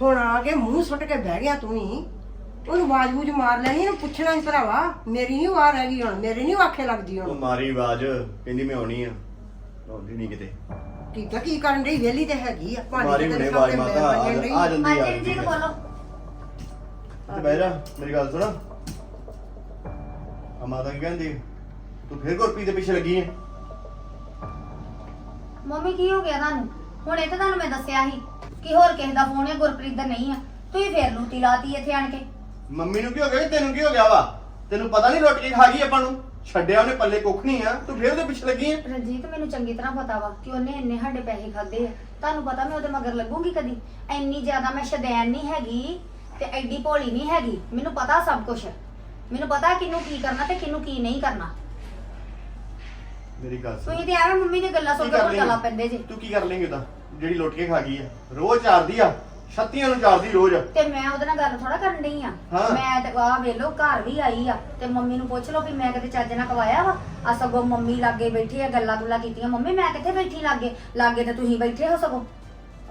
ਹੁਣ ਆ ਕੇ ਮੂੰਹ ਸੁੱਟ ਕੇ ਬਹਿ ਗਿਆ ਤੂੰ ਹੀ। ਉਹਨੂੰ ਆਵਾਜ਼ ਬੂਝ ਮਾਰ ਲੈਣੀ ਇਹਨੂੰ ਪੁੱਛਣਾ ਹੀ ਭਰਾਵਾ। ਮੇਰੀ ਨਹੀਂ ਵਾਰ ਹੈਗੀ ਹੁਣ ਮੇਰੀ ਨਹੀਂ ਆਖੇ ਲੱਗਦੀ ਉਹ ਹੁਣ ਮਾਰੀ ਆਵਾਜ਼ ਕਹਿੰਦੀ ਮੈਂ ਆਉਣੀ ਆ। ਆਉਂਦੀ ਨਹੀਂ ਕਿਤੇ। ਠੀਕ ਆ ਕੀ ਕਰਨ ਡਈ ਵਿਹਲੀ ਤੇ ਹੈਗੀ ਆ। ਮਾਰੀ ਹੁਣੇ ਆਵਾਜ਼ ਮਾਤਾ ਆ ਆ ਜਾਂਦੀ ਆ ਹਾਂਜੀ ਜਾਂਦੀ ਰਣਜੀਤ ਆ। ਬੋਲੋ। ਤੇ ਬਹਿ ਜਾ ਮੇਰੀ ਗੱਲ ਸੁਣ। ਆ ਮਾਤਾ ਕੀ ਕਹਿੰਦੀ? ਤੂੰ ਫਿਰ ਗੁਰਪ੍ਰੀਤ ਦੇ ਪਿੱਛੇ ਲੱਗੀ ਹੈ ਮੰਮੀ ਕੀ ਹੋ ਗਿਆ ਤੁਹਾਨੂੰ? ਹੁਣ ਇਹ ਤਾਂ ਤੁਹਾਨੂੰ ਮੈਂ ਦੱਸਿਆ ਸੀ। ਕਿ ਹੋਰ ਕਿਸੇ ਦਾ ਫੋਨ ਹੈ ਗੁਰਪ੍ਰੀਤ ਦਾ ਨਹੀਂ ਆ। ਤੁਸੀਂ ਫੇਰ ਲੂਤੀ ਲਾਤੀ ਇੱਥੇ ਆਣ ਕੇ। ਮੰਮੀ ਨੂੰ ਕੀ ਹੋ ਗਿਆ ਤੈਨੂੰ ਕੀ ਹੋ ਗਿਆ ਵਾ? ਤੈਨੂੰ ਪਤਾ ਨਹੀਂ ਰੋਟੀ ਖਾ ਗਈ ਆਪਾਂ ਨੂੰ। ਛੱਡਿਆ ਉਹਨੇ ਪੱਲੇ ਕੁੱਖ ਨਹੀਂ ਆ। ਤੂੰ ਫਿਰ ਉਹਦੇ ਪਿੱਛੇ ਲੱਗੀ ਹੈ ਰਣਜੀਤ ਮੈਨੂੰ ਚੰਗੀ ਤਰ੍ਹਾਂ ਪਤਾ ਵਾ ਕਿ ਉਹਨੇ ਇੰਨੇ ਸਾਡੇ ਪੈਸੇ ਖਾਦੇ ਆ। ਤੁਹਾਨੂੰ ਪਤਾ ਮੈਂ ਉਹਦੇ ਮਗਰ ਲੱਗੂਗੀ ਕਦੀ? ਇੰਨੀ ਜ਼ਿਆਦਾ ਮੈਂ ਸ਼ਦੈਨ ਨਹੀਂ ਹੈਗੀ ਤੇ ਐਡੀ ਭੋਲੀ ਨਹੀਂ ਹੈਗੀ। ਮੈਨੂੰ ਪਤਾ ਸਭ ਕੁਝ ਮੈਨੂੰ ਪਤਾ ਕਿਹਨੂੰ ਕੀ ਕਰਨਾ ਤੇ ਕਿਹਨੂੰ ਕੀ ਨਹੀਂ ਕਰਨਾ। ਮੇਰੀ ਗੱਲ ਸੁਣ। ਤੁਸੀਂ ਤੇ ਐਵੇਂ ਮੰਮੀ ਦੀ ਗੱਲਾਂ ਸੁਣ ਕੀ ਕੇ ਕਰ ਹੋਰ ਗੱਲਾਂ ਲੇਂਗੀ? ਪੈਂਦੇ ਜੇ। ਤੂੰ ਕੀ ਕਰ ਲੇਂਗੀ ਉਹਦਾ? ਜਿਹੜੀ ਲੁੱਟ ਕੇ ਖਾ ਗਈ ਆ। ਰੋਜ਼ ਚਾਰਦੀ ਆ ਛੱਤੀਆਂ ਨੂੰ ਚਾਰਦੀ ਰੋਜ਼। ਤੇ ਮੈਂ ਉਹਦੇ ਨਾਲ ਗੱਲ ਥੋੜਾ ਕਰਨ ਡਈ ਆ। ਹਾਂ। ਮੈਂ ਤੇ ਆ ਵੇਲੋ ਘਰ ਵੀ ਆਈ ਆ। ਤੇ ਮੰਮੀ ਨੂੰ ਪੁੱਛ ਲਓ ਵੀ ਮੈਂ ਕਿਤੇ ਚੱਜ ਨਾਲ ਕਵਾਇਆ ਵਾ? ਆ ਸਗੋਂ ਮੰਮੀ ਲਾਗੇ ਬੈਠੀ ਆ ਗੱਲਾਂ ਗੁੱਲਾਂ ਕੀਤੀਆਂ। ਮੰਮੀ ਮੈਂ ਕਿੱਥੇ ਬੈਠੀ ਲਾਗੇ? ਲਾਗੇ ਤੇ ਤੁਸੀਂ ਬੈਠੇ ਹੋ ਸਗੋਂ।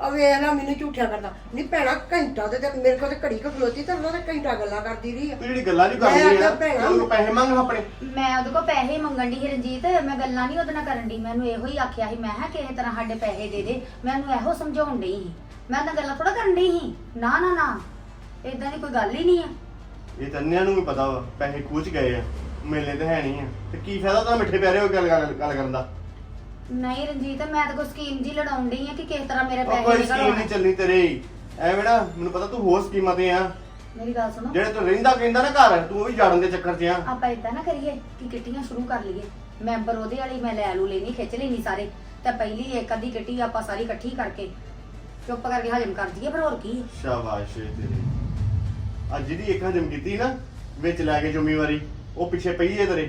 ਆ ਵੇਖ ਨਾ ਮੈਨੂੰ ਝੂਠਿਆ ਕਰਦਾ। ਨਹੀਂ ਭੈਣਾ ਘੰਟਾ ਤੇ ਤੇ ਮੇਰੇ ਕੋਲ ਤੇ ਘੜੀ ਕੁ ਖਲੋਤੀ ਤੇ ਉਹਨਾਂ ਤੇ ਘੰਟਾ ਗੱਲਾਂ ਕਰਦੀ ਰਹੀ ਆ। ਤੂੰ ਜਿਹੜੀ ਗੱਲਾਂ ਨਹੀਂ ਮੈਂ ਕਰਦੀ ਆ ਆਖਿਆ ਭੈਣਾ- ਉਹਨੂੰ ਪੈਸੇ ਮੰਗ ਆਪਣੇ। ਮੈਂ ਉਹਦੇ ਕੋਲ ਪੈਸੇ ਹੀ ਮੰਗਣ ਦੀ ਰਣਜੀਤ ਮੈਂ ਗੱਲਾਂ ਨਹੀਂ ਉਹਦੇ ਨਾਲ ਕਰਨ ਦੀ ਮੈਨੂੰ ਇਹੋ ਹੀ ਆਖਿਆ ਸੀ ਮੈਂ ਕਿਹਾ ਕਿਸੇ ਤਰ੍ਹਾਂ ਸਾਡੇ ਪੈਸੇ ਦੇ ਦੇ। ਮੈਂ ਉਹਨੂੰ ਇਹੋ ਸਮਝਾਉਣ ਡਈ ਸੀ। ਮੈਂ ਤਾਂ ਗੱਲਾਂ ਥੋੜਾ ਕਰਨ ਡਈ ਸੀ। ਨਾ ਨਾ ਨਾ। ਇਦਾਂ ਦੀ ਕੋਈ ਗੱਲ ਹੀ ਨਹੀਂ ਆ। ਇਹ ਤੰਨਿਆਂ ਨੂੰ ਵੀ ਪਤਾ ਵਾ ਪੈਸੇ ਖੂਚ ਗਏ ਆ। ਮਿਲਨੇ ਤੇ ਹੈ ਨਹੀਂ ਆ। ਤੇ ਕੀ ਫਾਇਦਾ ਤਾਂ ਮਿੱਠੇ ਪਿਆਰੇ ਹੋ ਕੇ ਗੱਲ ਗੱਲ ਗੱਲ ਕਰਨ ਦਾ? ਨਹੀਂ ਰਣਜੀਤ ਮੈਂ ਤਾਂ ਕੋਈ ਸਕੀਮ ਜੀ ਲੜਾਉਣ ਡਈ ਆ ਕਿ ਕਿਸੇ ਤਰ੍ਹਾਂ ਮੇਰੇ ਉਹ ਪੈਸੇ ਕੋਈ ਨਿਕਲ ਸਕੀਮ ਨਹੀਂ ਆਉਣ ਚੱਲਣੀ ਤੇਰੇ। ਐਵੇਂ ਨਾ ਮੈਨੂੰ ਪਤਾ ਤੂੰ ਹੋਰ ਸਕੀਮਾਂ ਤੇ ਆ। ਮੇਰੀ ਗੱਲ ਸੁਣੋ। ਜਿਹੜੇ ਤੂੰ ਰਹਿੰਦਾ ਕਹਿੰਦਾ ਨਾ ਘਰ ਤੂੰ ਉਹ ਵੀ ਜਾੜਨ ਦੇ ਚੱਕਰ 'ਚ ਆ। ਆਪਾਂ ਇਦਾਂ ਨਾ ਕਰੀਏ ਕਿ ਕਿੱਟੀਆਂ ਸ਼ੁਰੂ ਕਰ ਲਈਏ। ਮੈਂਬਰ ਉਹਦੇ ਵਾਲੀ ਮੈਂ ਲੈ ਲੂ ਲੈਣੀ ਖਿੱਚ ਲੈਣੀ ਸਾਰੇ। ਤਾਂ ਪਹਿਲੀ ਇੱਕ ਅੱਧੀ ਕਿੱਟੀ ਆਪਾਂ ਸਾਰੀ ਇਕੱਠੀ ਕਰਕੇ ਚੁੱਪ ਕਰਕੇ ਹਜਮ ਕਰ ਦਈਏ ਫਿਰ ਹੋਰ ਕੀ? ਸ਼ਾਬਾਸ਼ ਏ ਤੇਰੇ। ਅੱਜ ਜਿਹੜੀ ਇੱਕ ਹਜਮ ਕੀਤੀ ਨਾ ਵਿੱਚ ਲੈ ਕੇ ਜ਼ਿੰਮੇਵਾਰੀ ਉਹ ਪਿੱਛੇ ਪਈ ਏ ਤੇਰੇ।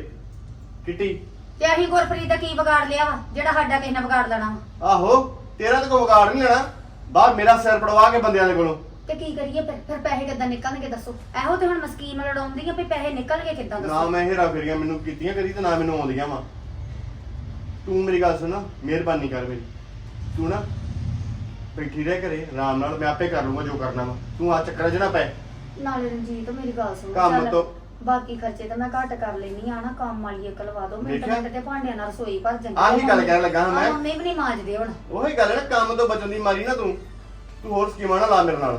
ਕਿੱਟੀ? ਤੇ ਅਸੀਂ ਗੁਰਪ੍ਰੀਤ ਦਾ ਕੀ ਵਿਗਾੜ ਲਿਆ ਵਾ ਜਿਹੜਾ ਸਾਡਾ ਕਿਸੇ ਨੇ ਵਿਗਾੜ ਵਾ? ਆਹੋ ਤੇਰਾ ਤਾਂ ਕੋਈ ਵਿਗਾੜ ਨਹੀਂ ਲੈਣਾ। ਬਾਹਰ ਮੇਰਾ ਸਿਰ ਪੜਵਾ ਕੇ ਬੰਦਿਆਂ ਦੇ ਕੋਲੋਂ। ਤੇ ਕੀ ਕਰੀਏ ਫਿਰ? ਫਿਰ ਪੈਸੇ ਕਿੱਦਾਂ ਨਿਕਲਣਗੇ ਦੱਸੋ? ਇਹੋ ਤੇ ਹੁਣ ਮੈਂ ਸਕੀਮ ਲੜਾਉਂਦੀ ਆ ਵੀ ਪੈਸੇ ਨਿਕਲਣਗੇ ਕਿੱਦਾਂ ਨਾ ਦੱਸੋ ਮੈਂ ਹੇਰਾ ਫੇਰੀਆਂ ਮੈਨੂੰ ਕੀਤੀਆਂ ਕਦੀ ਤੇ ਨਾ ਮੈਨੂੰ ਆਉਂਦੀਆਂ ਵਾ। ਤੂੰ ਮੇਰੀ ਗੱਲ ਸੁਣ ਮਿਹਰਬਾਨੀ ਕਰ ਮੇਰੀ। ਤੂੰ ਨਾ ਬੈਠੀ ਰਹਿ ਘਰੇ ਆਰਾਮ ਨਾਲ ਮੈਂ ਆਪੇ ਕਰ ਲੂੰਗਾ ਜੋ ਕਰਨਾ ਵਾ। ਤੂੰ ਆ ਚੱਕਰ ਜਿਹੜਾ ਪੈ। ਨਾਲੇ ਰਣਜੀਤ ਮੇਰੀ ਗੱਲ ਸੁਣੋ ਕੰਮ ਚੱਲ, ਤੋਂ- ਬਾਕੀ ਖਰਚੇ ਤਾਂ ਮੈਂ ਘੱਟ ਕਰ ਲੈਣੀ ਆ ਨਾ ਕੰਮ ਵਾਲੀ ਇੱਕ ਲਵਾ ਦੋ ਮਿੰਟ ਦੇਖਿਆ? ਮਿੰਟ ਤੇ ਭਾਂਡਿਆਂ ਨਾਲ ਰਸੋਈ ਭਰ ਜਾਂਦੀ ਆਹੀ ਗੱਲ ਕਹਿਣ ਲੱਗਾ ਹਾਂ ਮੈਂ। ਮੰਮੀ ਵੀ ਨਹੀਂ ਮਾਂਜਦੇ ਹੁਣ। ਉਹੀ ਗੱਲ ਹੈ ਨਾ ਕੰਮ ਤੋਂ ਬਚਣ ਦੀ ਮਾਰੀ ਨਾ ਤੂੰ। ਤੂੰ ਹੋਰ ਸਕੀਮਾਂ ਨਾ ਲਾ ਮੇਰੇ ਨਾਲ।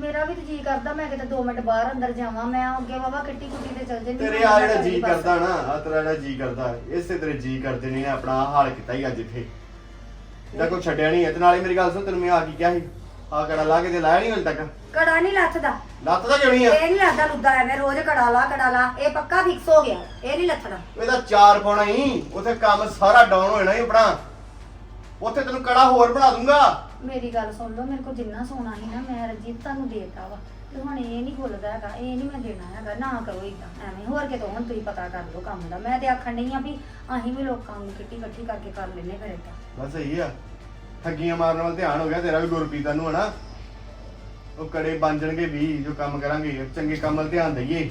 ਮੇਰਾ ਵੀ ਤੇ ਜੀ ਕਰਦਾ ਮੈਂ ਕਿਤੇ 2 ਮਿੰਟ ਬਾਹਰ ਅੰਦਰ ਜਾਵਾਂ ਮੈਂ ਅੱਗੇ ਬਾਬਾ ਕਿੱਟੀ ਕੁੱਟੀ ਤੇ ਚੱਲ ਜੰਨੀ ਤੇਰੇ ਆ ਜਿਹੜਾ ਜੀ ਕਰਦਾ ਨਾ ਆ ਤੇਰਾ ਜਿਹੜਾ ਜੀ ਕਰਦਾ ਇਸੇ ਤੇਰੇ ਜੀ ਕਰਦੇ ਨੇ ਆਪਣਾ ਆਹ ਹਾਲ ਕੀਤਾ ਹੀ ਅੱਜ ਇੱਥੇ। ਇਹਦਾ ਕੋਈ ਛੱਡਿਆ ਨਹੀਂ ਹੈ ਤੇ ਨਾਲੇ ਮੇਰੀ ਗੱਲ ਸੁਣ ਤੈਨੂੰ ਮੈਂ ਆ ਕੀ ਕਿਹਾ ਸੀ? ਆ ਕੜਾ ਲਾ ਕੇ ਤੇ ਲਾਇਆ ਨਹੀਂ ਹਲ ਤੱਕ? ਕੜਾ ਨਹੀਂ ਲੱਥਦਾ। ਲੱਤ ਤਾਂ ਕਿਉਂ ਨਹੀਂ ਆ? ਇਹ ਨਹੀਂ ਲੱਗਦਾ ਲੁੱਦਾ ਐਵੇਂ ਰੋਜ਼ ਕੜਾ ਲਾ ਕੜਾ ਲਾ। ਇਹ ਪੱਕਾ ਫਿਕਸ ਹੋ ਗਿਆ। ਇਹ ਨਹੀਂ ਲੱਥਦਾ ਇਹਦਾ ਚਾਰ ਪਾਉਣਾ ਹੀ। ਉਥੇ ਕੰਮ ਸਾਰਾ ਡਾਊਨ ਹੋ ਜਾਣਾ ਹੀ ਆਪਣਾ। ਉੱਥੇ ਤੈਨੂੰ ਕੜਾ ਹੋਰ ਬਣਾ ਦੂੰਗਾ। ਮੇਰੀ ਗੱਲ ਸੁਣ ਲਓ ਮੇਰੇ ਕੋਲ ਜਿੰਨਾ ਸੋਨਾ ਸੀ ਨਾ ਮੈਂ ਰਜੀਤ ਤੁਹਾਨੂੰ ਦੇਤਾ ਵਾ। ਤੇ ਹੁਣ ਇਹ ਨਹੀਂ ਭੁੱਲਦਾ ਹੈਗਾ ਇਹ ਨਹੀਂ ਮੈਂ ਦੇਣਾ ਹੈਗਾ। ਨਾ ਕਰੋ ਇਦਾਂ ਐਵੇਂ ਹੋਰ ਕਿਤੋਂ ਹੁਣ ਤੁਸੀਂ ਪਤਾ ਕਰ ਲਓ ਕੰਮ ਦਾ। ਮੈਂ ਤੇ ਆਖਣ ਨਹੀਂ ਆ ਵੀ ਅਸੀਂ ਵੀ ਲੋਕਾਂ ਨੂੰ ਕਿੱਟੀ ਇਕੱਠੀ ਕਰਕੇ ਕਰ ਲੈਨੇ ਫਿਰ ਏਦਾਂ। ਬਸ ਸਹੀ ਆ। ਠੱਗੀਆਂ ਮਾਰਨ ਵੱਲ ਧਿਆਨ ਹੋ ਗਿਆ ਤੇਰਾ ਵੀ ਗੁਰਪ੍ਰੀਤ ਨੂੰ ਹਨਾ। ਉਹ ਕੜੇ ਬਣ ਜਾਣਗੇ ਵੀ ਜੋ ਕੰਮ ਕਰਾਂਗੇ ਚੰਗੇ ਕੰਮ ਵੱਲ ਧਿਆਨ ਦਈਏ।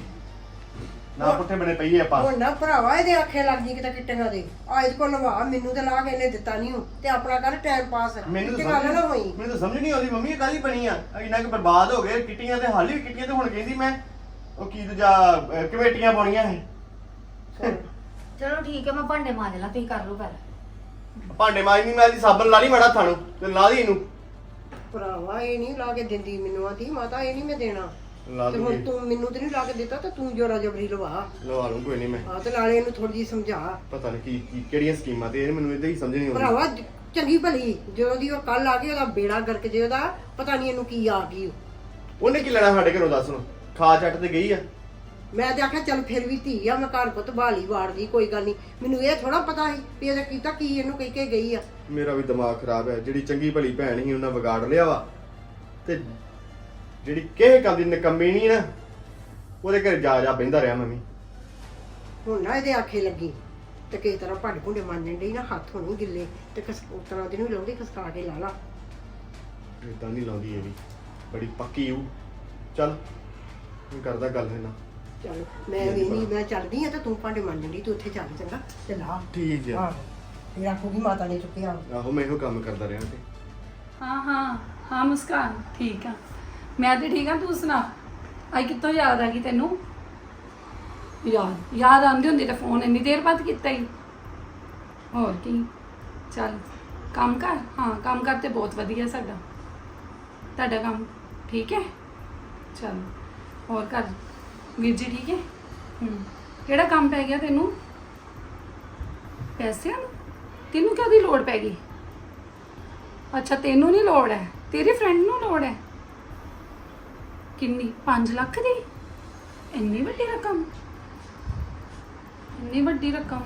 ਨਾ ਪੁੱਠੇ ਬਣੇ ਪਈਏ ਆਪਾਂ। ਹੁਣ ਨਾ ਭਰਾਵਾ ਇਹਦੇ ਆਖੇ ਲੱਗ ਜੀ ਕਿਤੇ ਕਿੱਟੀਆਂ ਦੇ ਆ ਇਹਦੇ ਕੋਲ ਲਵਾ ਮੈਨੂੰ ਤੇ ਲਾ ਕੇ ਇਹਨੇ ਦਿੱਤਾ ਨਹੀਂ ਤੇ ਆਪਣਾ ਕਰ ਟਾਈਮ ਪਾਸ ਮੈਨੂੰ ਤੇ ਗੱਲ ਨਾ ਹੋਈ। ਮੈਨੂੰ ਤਾਂ ਸਮਝ ਨਹੀਂ ਆਉਂਦੀ ਮੰਮੀ ਇਹ ਕਾਹਦੀ ਬਣੀ ਆ? ਇੰਨਾ ਕਿ ਬਰਬਾਦ ਹੋ ਗਏ ਕਿੱਟੀਆਂ ਤੇ ਹਾਲੀ ਵੀ ਕਿੱਟੀਆਂ ਤੇ ਹੁਣ ਕਹਿੰਦੀ ਮੈਂ। ਉਹ ਕੀ ਦੂਜਾ ਅਹ, ਕਮੇਟੀਆਂ ਪਾਉਣੀਆਂ ਇਹ। ਚਲੋ ਠੀਕ ਹੈ ਮੈਂ ਭਾਂਡੇ ਮਾਂਜ ਲਾਂ ਤੁਸੀਂ ਕਰ ਲਓ ਗੱਲ। ਭਾਂਡੇ ਮਾਜਨੀ ਮੈਂ ਦੀ ਸਾਬਣ ਲਾ ਲਈ ਮੜਾ ਥਾਣੂ ਤੇ ਲਾ ਦੀ ਇਹਨੂੰ। ਭਰਾਵਾ ਇਹ ਨਹੀਂ ਲਾ ਕੇ ਦਿੰਦੀ ਮੈਨੂੰ ਆਂਦੀ ਮਾਤਾ ਇਹ ਨਹੀਂ ਮੈਂ ਦੇਣਾ। ਲਾ ਤੇ ਹੁਣ ਦੂੰਗੀ। ਤੂੰ ਮੈਨੂੰ ਤੇ ਨਹੀਂ ਲਾ ਕੇ ਦਿੱਤਾ ਤੇ ਤੂੰ ਜੋਰਾ ਜਬਰੀ ਲਵਾ। ਲਵਾ ਲੂੰ ਕੋਈ ਨਹੀਂ ਮੈਂ। ਆ ਤੇ ਨਾਲੇ ਇਹਨੂੰ ਥੋੜੀ ਜੀ ਸਮਝਾ। ਪਤਾ ਨਹੀਂ ਕੀ ਕੀ ਕਿਹੜੀਆਂ ਸਕੀਮਾਂ ਤੇ ਇਹ ਮੈਨੂੰ ਇਦਾਂ ਹੀ ਸਮਝ ਨਹੀਂ ਆਉਂਦੀ। ਭਰਾਵਾ ਚੰਗੀ ਭਲੀ ਜਦੋਂ ਦੀ ਉਹ ਕੱਲ ਆ ਗਈ ਉਹਦਾ ਬੇੜਾ ਗਰਕ ਜੇ ਉਹਦਾ ਪਤਾ ਨਹੀਂ ਇਹਨੂੰ ਕੀ ਆ ਗਈ। ਉਹ। ਉਹਨੇ ਕੀ ਲੈਣਾ ਸਾਡੇ ਘਰੋਂ ਦੱਸ ਹੁਣ। ਖਾ ਚੱਟ ਤੇ ਗਈ ਆ। ਮੈਂ ਤੇ ਆਖਿਆ ਚੱਲ ਫਿਰ ਵੀ ਧੀ ਆ ਮੈਂ ਘਰ ਪੁੱਤ ਬਾਲੀ ਵਾੜਦੀ ਕੋਈ ਗੱਲ ਨਹੀਂ। ਮੈਨੂੰ ਇਹ ਥੋੜਾ ਪਤਾ ਸੀ ਵੀ ਇਹਦਾ ਕੀਤਾ ਕੀ ਇਹਨੂੰ ਕਹਿ ਕੇ ਗਈ ਆ। ਮੇਰਾ ਵੀ ਦਿਮਾਗ ਖਰਾਬ ਹੈ ਜਿਹੜੀ ਚੰਗੀ ਭਲੀ ਭੈਣ ਸੀ ਉਹਨਾਂ ਵਿਗਾੜ ਲਿਆ ਵਾ। ਤੇ ਜਿਹੜੀ ਕਿਸੇ ਕੰਮ ਦੀ ਨਕੰਮੀ ਨਹੀਂ ਨਾ ਉਹਦੇ ਘਰ ਜਾ ਜਾ ਬਹਿੰਦਾ ਰਿਹਾ ਮੈਂ ਵੀ। ਹੁਣ ਨਾ ਇਹਦੇ ਆਖੇ ਲੱਗੀ ਤੇ ਕਿਸੇ ਤਰ੍ਹਾਂ ਭੱਡ ਭੁੰਡੇ ਮੰਨਣ ਡਈ ਨਾ ਹੱਥ ਹੋਣੀ ਗਿੱਲੇ ਤੇ ਕਸ ਉਸ ਤਰ੍ਹਾਂ ਦੀ ਨੂੰ ਲਾਉਂਦੀ ਖਸਕਾ ਕੇ ਲਾ ਲਾ। ਇਦਾਂ ਨਹੀਂ ਲਾਉਂਦੀ ਇਹ ਵੀ ਬੜੀ ਪੱਕੀ ਹੂੰ ਚੱਲ ਮੈਂ ਕਰਦਾ ਗੱਲ ਹੈ ਨਾ ਚੱਲ ਮੈਂ ਵੀ ਨਹੀਂ ਮੈਂ ਚੱਲਦੀ ਆ ਤੇ ਤੂੰ ਭਾਂਡੇ ਮੰਨਣ ਡਈ ਤੂੰ ਉੱਥੇ ਚੱਲ ਚੰਗਾ। ਤੇ ਲਾ। ਠੀਕ ਹਾਂ। ਇਹ ਆਖੂਗੀ ਮਾਤਾ ਨੇ ਚੁੱਕਿਆ। ਆਹੋ ਮੈਂ ਇਹੋ ਕੰਮ ਕਰਦਾ ਰਿਹਾ ਤੇ। ਹਾਂ ਹਾਂ ਹਾਂ ਮੁਸਕਾਨ ਠੀਕ ਆ। ਮੈਂ ਤੇ ਠੀਕ ਆ ਤੂੰ ਸੁਣਾ? ਅੱਜ ਕਿੱਥੋਂ ਯਾਦ ਆ ਗਈ ਤੈਨੂੰ? ਯਾਦ ਯਾਦ ਆਉਂਦੀ ਹੁੰਦੀ ਤਾਂ ਫੋਨ ਇੰਨੀ ਦੇਰ ਬਾਅਦ ਕੀਤਾ ਹੀ ਹੋਰ ਕੀ? ਚੱਲ ਕੰਮ ਕਰ। ਹਾਂ ਕੰਮ ਕਰ ਤੇ ਬਹੁਤ ਵਧੀਆ ਸਾਡਾ। ਤੁਹਾਡਾ ਕੰਮ ਠੀਕ ਹੈ? ਚੱਲ ਹੋਰ ਕਰ ਵੀਰ ਜੀ, ਠੀਕ ਹੈ? ਹੂੰ। ਕਿਹੜਾ ਕੰਮ ਪੈ ਗਿਆ ਤੈਨੂੰ? ਪੈਸਿਆਂ ਨੂੰ? ਤੈਨੂੰ ਕਿਉਂ ਦੀ ਲੋੜ ਪੈ ਗਈ? ਅੱਛਾ, ਤੈਨੂੰ ਨਹੀਂ ਲੋੜ ਹੈ? ਤੇਰੇ ਫਰੈਂਡ ਨੂੰ ਲੋੜ ਹੈ? ਕਿੰਨੀ? 5 ਲੱਖ ਦੀ? ਇੰਨੀ ਵੱਡੀ ਰਕਮ? ਇੰਨੀ ਵੱਡੀ ਰਕਮ?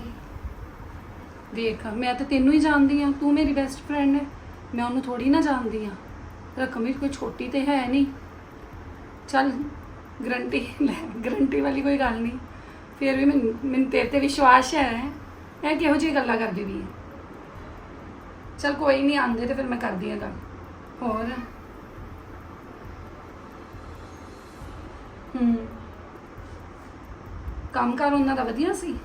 ਦੇਖ ਮੈਂ ਤਾਂ ਤੈਨੂੰ ਹੀ ਜਾਣਦੀ ਆ ਤੂੰ ਮੇਰੀ ਬੈਸਟ ਫਰੈਂਡ ਹੈ। ਮੈਂ ਉਹਨੂੰ ਥੋੜੀ ਨਾ ਜਾਣਦੀ ਆ ਰਕਮ ਵੀ ਕੋਈ ਛੋਟੀ ਤੇ ਹੈ ਨਹੀਂ। ਚੱਲ ਗਰੰਟੀ ਲੈ ਗਰੰਟੀ ਵਾਲੀ ਕੋਈ ਗੱਲ ਨਹੀਂ। ਫਿਰ ਵੀ ਮੈਨੂੰ ਮੈਨੂੰ ਤੇਰੇ ਤੇ ਵਿਸ਼ਵਾਸ ਹੈ। ਇਹ ਕਿਹੋ ਜਿਹੀ ਗੱਲਾਂ ਕਰਦੀ ਵੀ ਹੈ? ਚਲ ਕੋਈ ਨਹੀਂ ਆਂਦੇ ਤੇ ਫਿਰ ਮੈਂ ਕਰਦੀ ਹਾਂ ਗੱਲ। ਹੋਰ? ਹੂੰ। ਕੰਮ ਕਾਰ ਉਹਨਾਂ ਦਾ ਵਧੀਆ ਸੀ?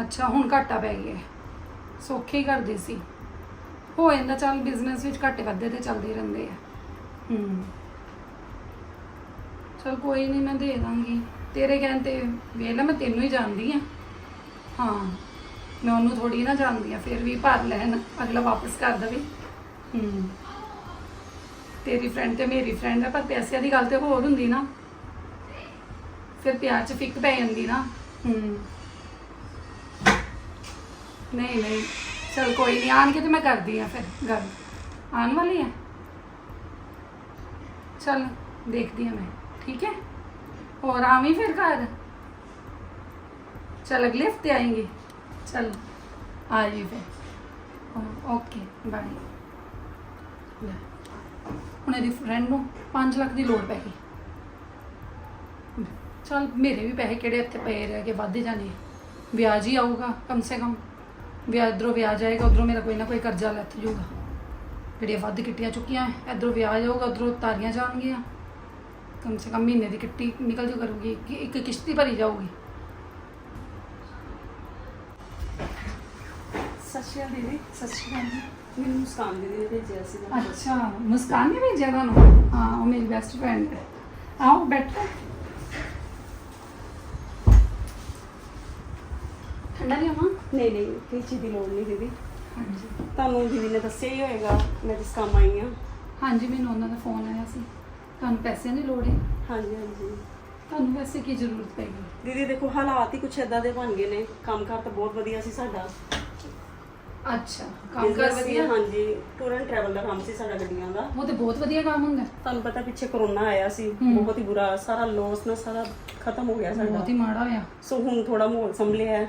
ਅੱਛਾ, ਹੁਣ ਘਾਟਾ ਪੈ ਗਿਆ। ਸੌਖੇ ਹੀ ਕਰਦੇ ਸੀ। ਹੋ ਜਾਂਦਾ ਚੱਲ ਬਿਜ਼ਨਸ ਵਿੱਚ ਘਾਟੇ ਵੱਧਦੇ ਤੇ ਚੱਲਦੇ ਰਹਿੰਦੇ ਆ। ਹੂੰ। ਚਲ ਕੋਈ ਨਹੀਂ ਮੈਂ ਦੇ ਦਾਂਗੀ। ਤੇਰੇ ਕਹਿਣ ਤੇ ਵੇਖ ਲੈ, ਮੈਂ ਤੈਨੂੰ ਹੀ ਜਾਣਦੀ ਆ। ਹਾਂ, ਮੈਂ ਉਹਨੂੰ ਥੋੜੀ ਨਾ ਜਾਣਦੀ ਆ, ਫਿਰ ਵੀ ਭਰ ਲੈਣ, ਅਗਲਾ ਵਾਪਸ ਕਰ ਦੇਵੇ। ਹੂੰ। ਤੇਰੀ ਫਰੈਂਡ ਤੇ ਮੇਰੀ ਫਰੈਂਡ ਹੈ ਪਰ ਪੈਸਿਆਂ ਦੀ ਗੱਲ ਤੇ ਹੋਰ ਹੁੰਦੀ ਨਾ। ਫਿਰ ਪਿਆਰ ਚ ਫਿੱਕ ਪੈ ਜਾਂਦੀ ਨਾ। ਹੂੰ। ਨਹੀਂ ਨਹੀਂ, ਚਲ ਕੋਈ ਨਹੀਂ ਆਣ ਕੇ ਤੇ ਮੈਂ ਕਰਦੀ ਆ ਫਿਰ ਗੱਲ। ਆਉਣ ਵਾਲੀ ਹੈ ਚਲ, ਦੇਖਦੀ ਆ ਮੈਂ। ਠੀਕ ਹੈ ਹੋਰ ਆਵੀਂ ਫਿਰ ਘਰ चल अगले हफ्ते आएंगे चल आ जाइए फिर ओ- ओके बाय ਲੈ ਹੁਣ ਇਹਦੀ ਫਰੈਂਡ ਨੂੰ 5 ਲੱਖ ਦੀ ਲੋੜ ਪੈ ਗਈ ਚਲ ਮੇਰੇ ਵੀ ਪੈਸੇ ਕਿਹੜੇ ਇੱਥੇ ਪਏ ਰਹਿ ਕੇ ਵੱਧਦੇ ਜਾਣੇ ਆ। ਵਿਆਜ ਹੀ ਆਊਗਾ ਕਮ ਸੇ ਕਮ ਵਿਆਜ ਇਧਰੋਂ ਵਿਆਜ ਆਏਗਾ ਉਧਰੋਂ ਮੇਰਾ ਕੋਈ ਨਾ ਕੋਈ ਕਰਜ਼ਾ ਲੱਥ ਜਾਊਗਾ ਜਿਹੜੀਆਂ ਵੱਧ ਕਿੱਟੀਆਂ ਚੁੱਕੀਆਂ ਇਧਰੋਂ ਵਿਆਜ ਆਊਗਾ ਉਧਰੋਂ ਤਾਰੀਆਂ ਜਾਣਗੀਆਂ ਕਮ ਸੇ ਕਮ ਮਹੀਨੇ ਦੀ ਕਿੱਟੀ ਨਿਕਲ ਜੂ ਕਰੂਗੀ ਕਿ ਇੱਕ ਕਿਸ਼ਤੀ ਭਰੀ ਜਾਊਗੀ। ਸਤਿ ਸ਼੍ਰੀ ਅਕਾਲ ਦੀਦੀ ਸਤਿ ਸ਼੍ਰੀ ਅਕਾਲ ਜੀ। ਮੈਨੂੰ ਮੁਸਕਾਨ ਦੀਦੀ ਨੇ ਭੇਜਿਆ ਸੀ ਅੱਛਾ ਮੁਸਕਾਨ ਨੇ ਭੇਜਿਆ ਤੁਹਾਨੂੰ? ਹਾਂ ਉਹ ਮੇਰੀ ਬੈਸਟ ਫਰੈਂਡ ਹੈ। ਆਓ ਬੈਠੋ। ਠੰਡਾ ਨਹੀਂ ਨਹੀਂ ਕੋਈ ਚੀਜ਼ ਦੀ ਲੋੜ ਨਹੀਂ ਦੀਦੀ। ਹਾਂਜੀ। ਤੁਹਾਨੂੰ ਦੀਦੀ ਨੇ ਦੱਸਿਆ ਹੀ ਹੋਏਗਾ ਮੈਂ ਜਿਸ ਕੰਮ ਆਈ ਹਾਂ। ਹਾਂਜੀ ਮੈਨੂੰ ਉਹਨਾਂ ਦਾ ਫੋਨ ਆਇਆ ਸੀ। ਤੁਹਾਨੂੰ ਪੈਸਿਆਂ ਦੀ ਲੋੜ ਹੈ? ਹਾਂਜੀ ਹਾਂਜੀ। ਤੁਹਾਨੂੰ ਵੈਸੇ ਕੀ ਜ਼ਰੂਰਤ ਪੈਗੀ ਦੀਦੀ ਦੇਖੋ ਹਾਲਾਤ ਹੀ ਕੁਛ ਏਦਾਂ ਦੇ ਬਣ ਗਏ ਨੇ। ਕੰਮਕਾਰ ਤਾਂ ਬਹੁਤ ਵਧੀਆ ਸੀ ਸਾਡਾ। ਅੱਛਾ ਕੰਮ ਕਰ Business ਸੀ, ਵਧੀਆ? ਹਾਂਜੀ। ਟੂਰ ਐਂਡ ਟਰੈਵਲ ਦਾ ਕੰਮ ਸੀ ਸਾਡਾ ਗੱਡੀਆਂ ਦਾ। ਉਹ ਤੇ ਬਹੁਤ ਵਧੀਆ ਕੰਮ ਹੁੰਦਾ। ਤੁਹਾਨੂੰ ਪਤਾ ਪਿੱਛੇ ਕਰੋਨਾ ਆਇਆ ਸੀ। ਬਹੁਤ ਹੀ ਬੁਰਾ ਸਾਰਾ ਲੋਸ ਨਾ ਸਾਰਾ ਖਤਮ ਹੋ ਗਿਆ ਸਾਡਾ। ਬਹੁਤ ਹੀ ਮਾੜਾ ਹੋਇਆ। ਸੋ ਹੁਣ ਥੋੜਾ ਮਾਹੌਲ ਸੰਭਲਿਆ ਹੈ।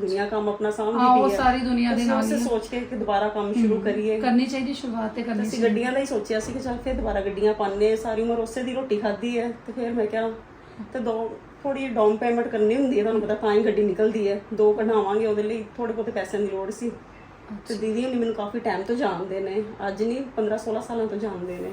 ਦੁਨੀਆ ਕੰਮ ਆਪਣਾ ਹਾਂ ਸਾਂਭਦੀ ਉਹ ਹੈ। ਸਾਰੀ ਦੁਨੀਆ ਦੇ ਅਸੀਂ ਨਾਲ ਉਸੇ ਹੀ। ਸੋਚ ਕੇ ਕਿ ਦੁਬਾਰਾ ਕੰਮ ਸ਼ੁਰੂ ਕਰੀਏ। ਕਰਨੀ ਚਾਹੀਦੀ ਸ਼ੁਰੂਆਤ ਤੇ ਕਰਨੀ ਅਸੀਂ ਗੱਡੀਆਂ ਦਾ ਹੀ ਸੋਚਿਆ ਸੀ ਕਿ ਚੱਲ ਫਿਰ ਦੁਬਾਰਾ ਗੱਡੀਆਂ ਪਾਣੇ ਸਾਰੀ ਉਮਰ ਉਸੇ ਦੀ ਰੋਟੀ ਖਾਧੀ ਹੈ। ਤੇ ਫਿਰ ਮੈਂ ਕਿਹਾ ਤੇ ਦੋ ਥੋੜੀ ਡਾਊਨ ਪੇਮੈਂਟ ਕਰਨੀ ਹੁੰਦੀ ਹੈ ਤੁਹਾਨੂੰ ਪਤਾ ਤਾਂ ਹੀ ਗੱਡੀ ਨਿਕਲਦੀ ਹੈ। ਦੋ ਕਢਾਵਾਂਗੇ ਉਹਦੇ ਲਈ ਥੋੜੇ ਬਹੁਤੇ ਪੈਸਿਆਂ ਦੀ ਲੋੜ ਸੀ। ਤੇ ਦੀਦੀ ਹੁਣੀ ਮੈਨੂੰ ਕਾਫੀ ਟਾਈਮ ਤੋਂ ਜਾਣਦੇ ਨੇ। ਅੱਜ ਨਹੀਂ 15 16 ਸਾਲਾਂ ਤੋਂ ਜਾਣਦੇ ਨੇ।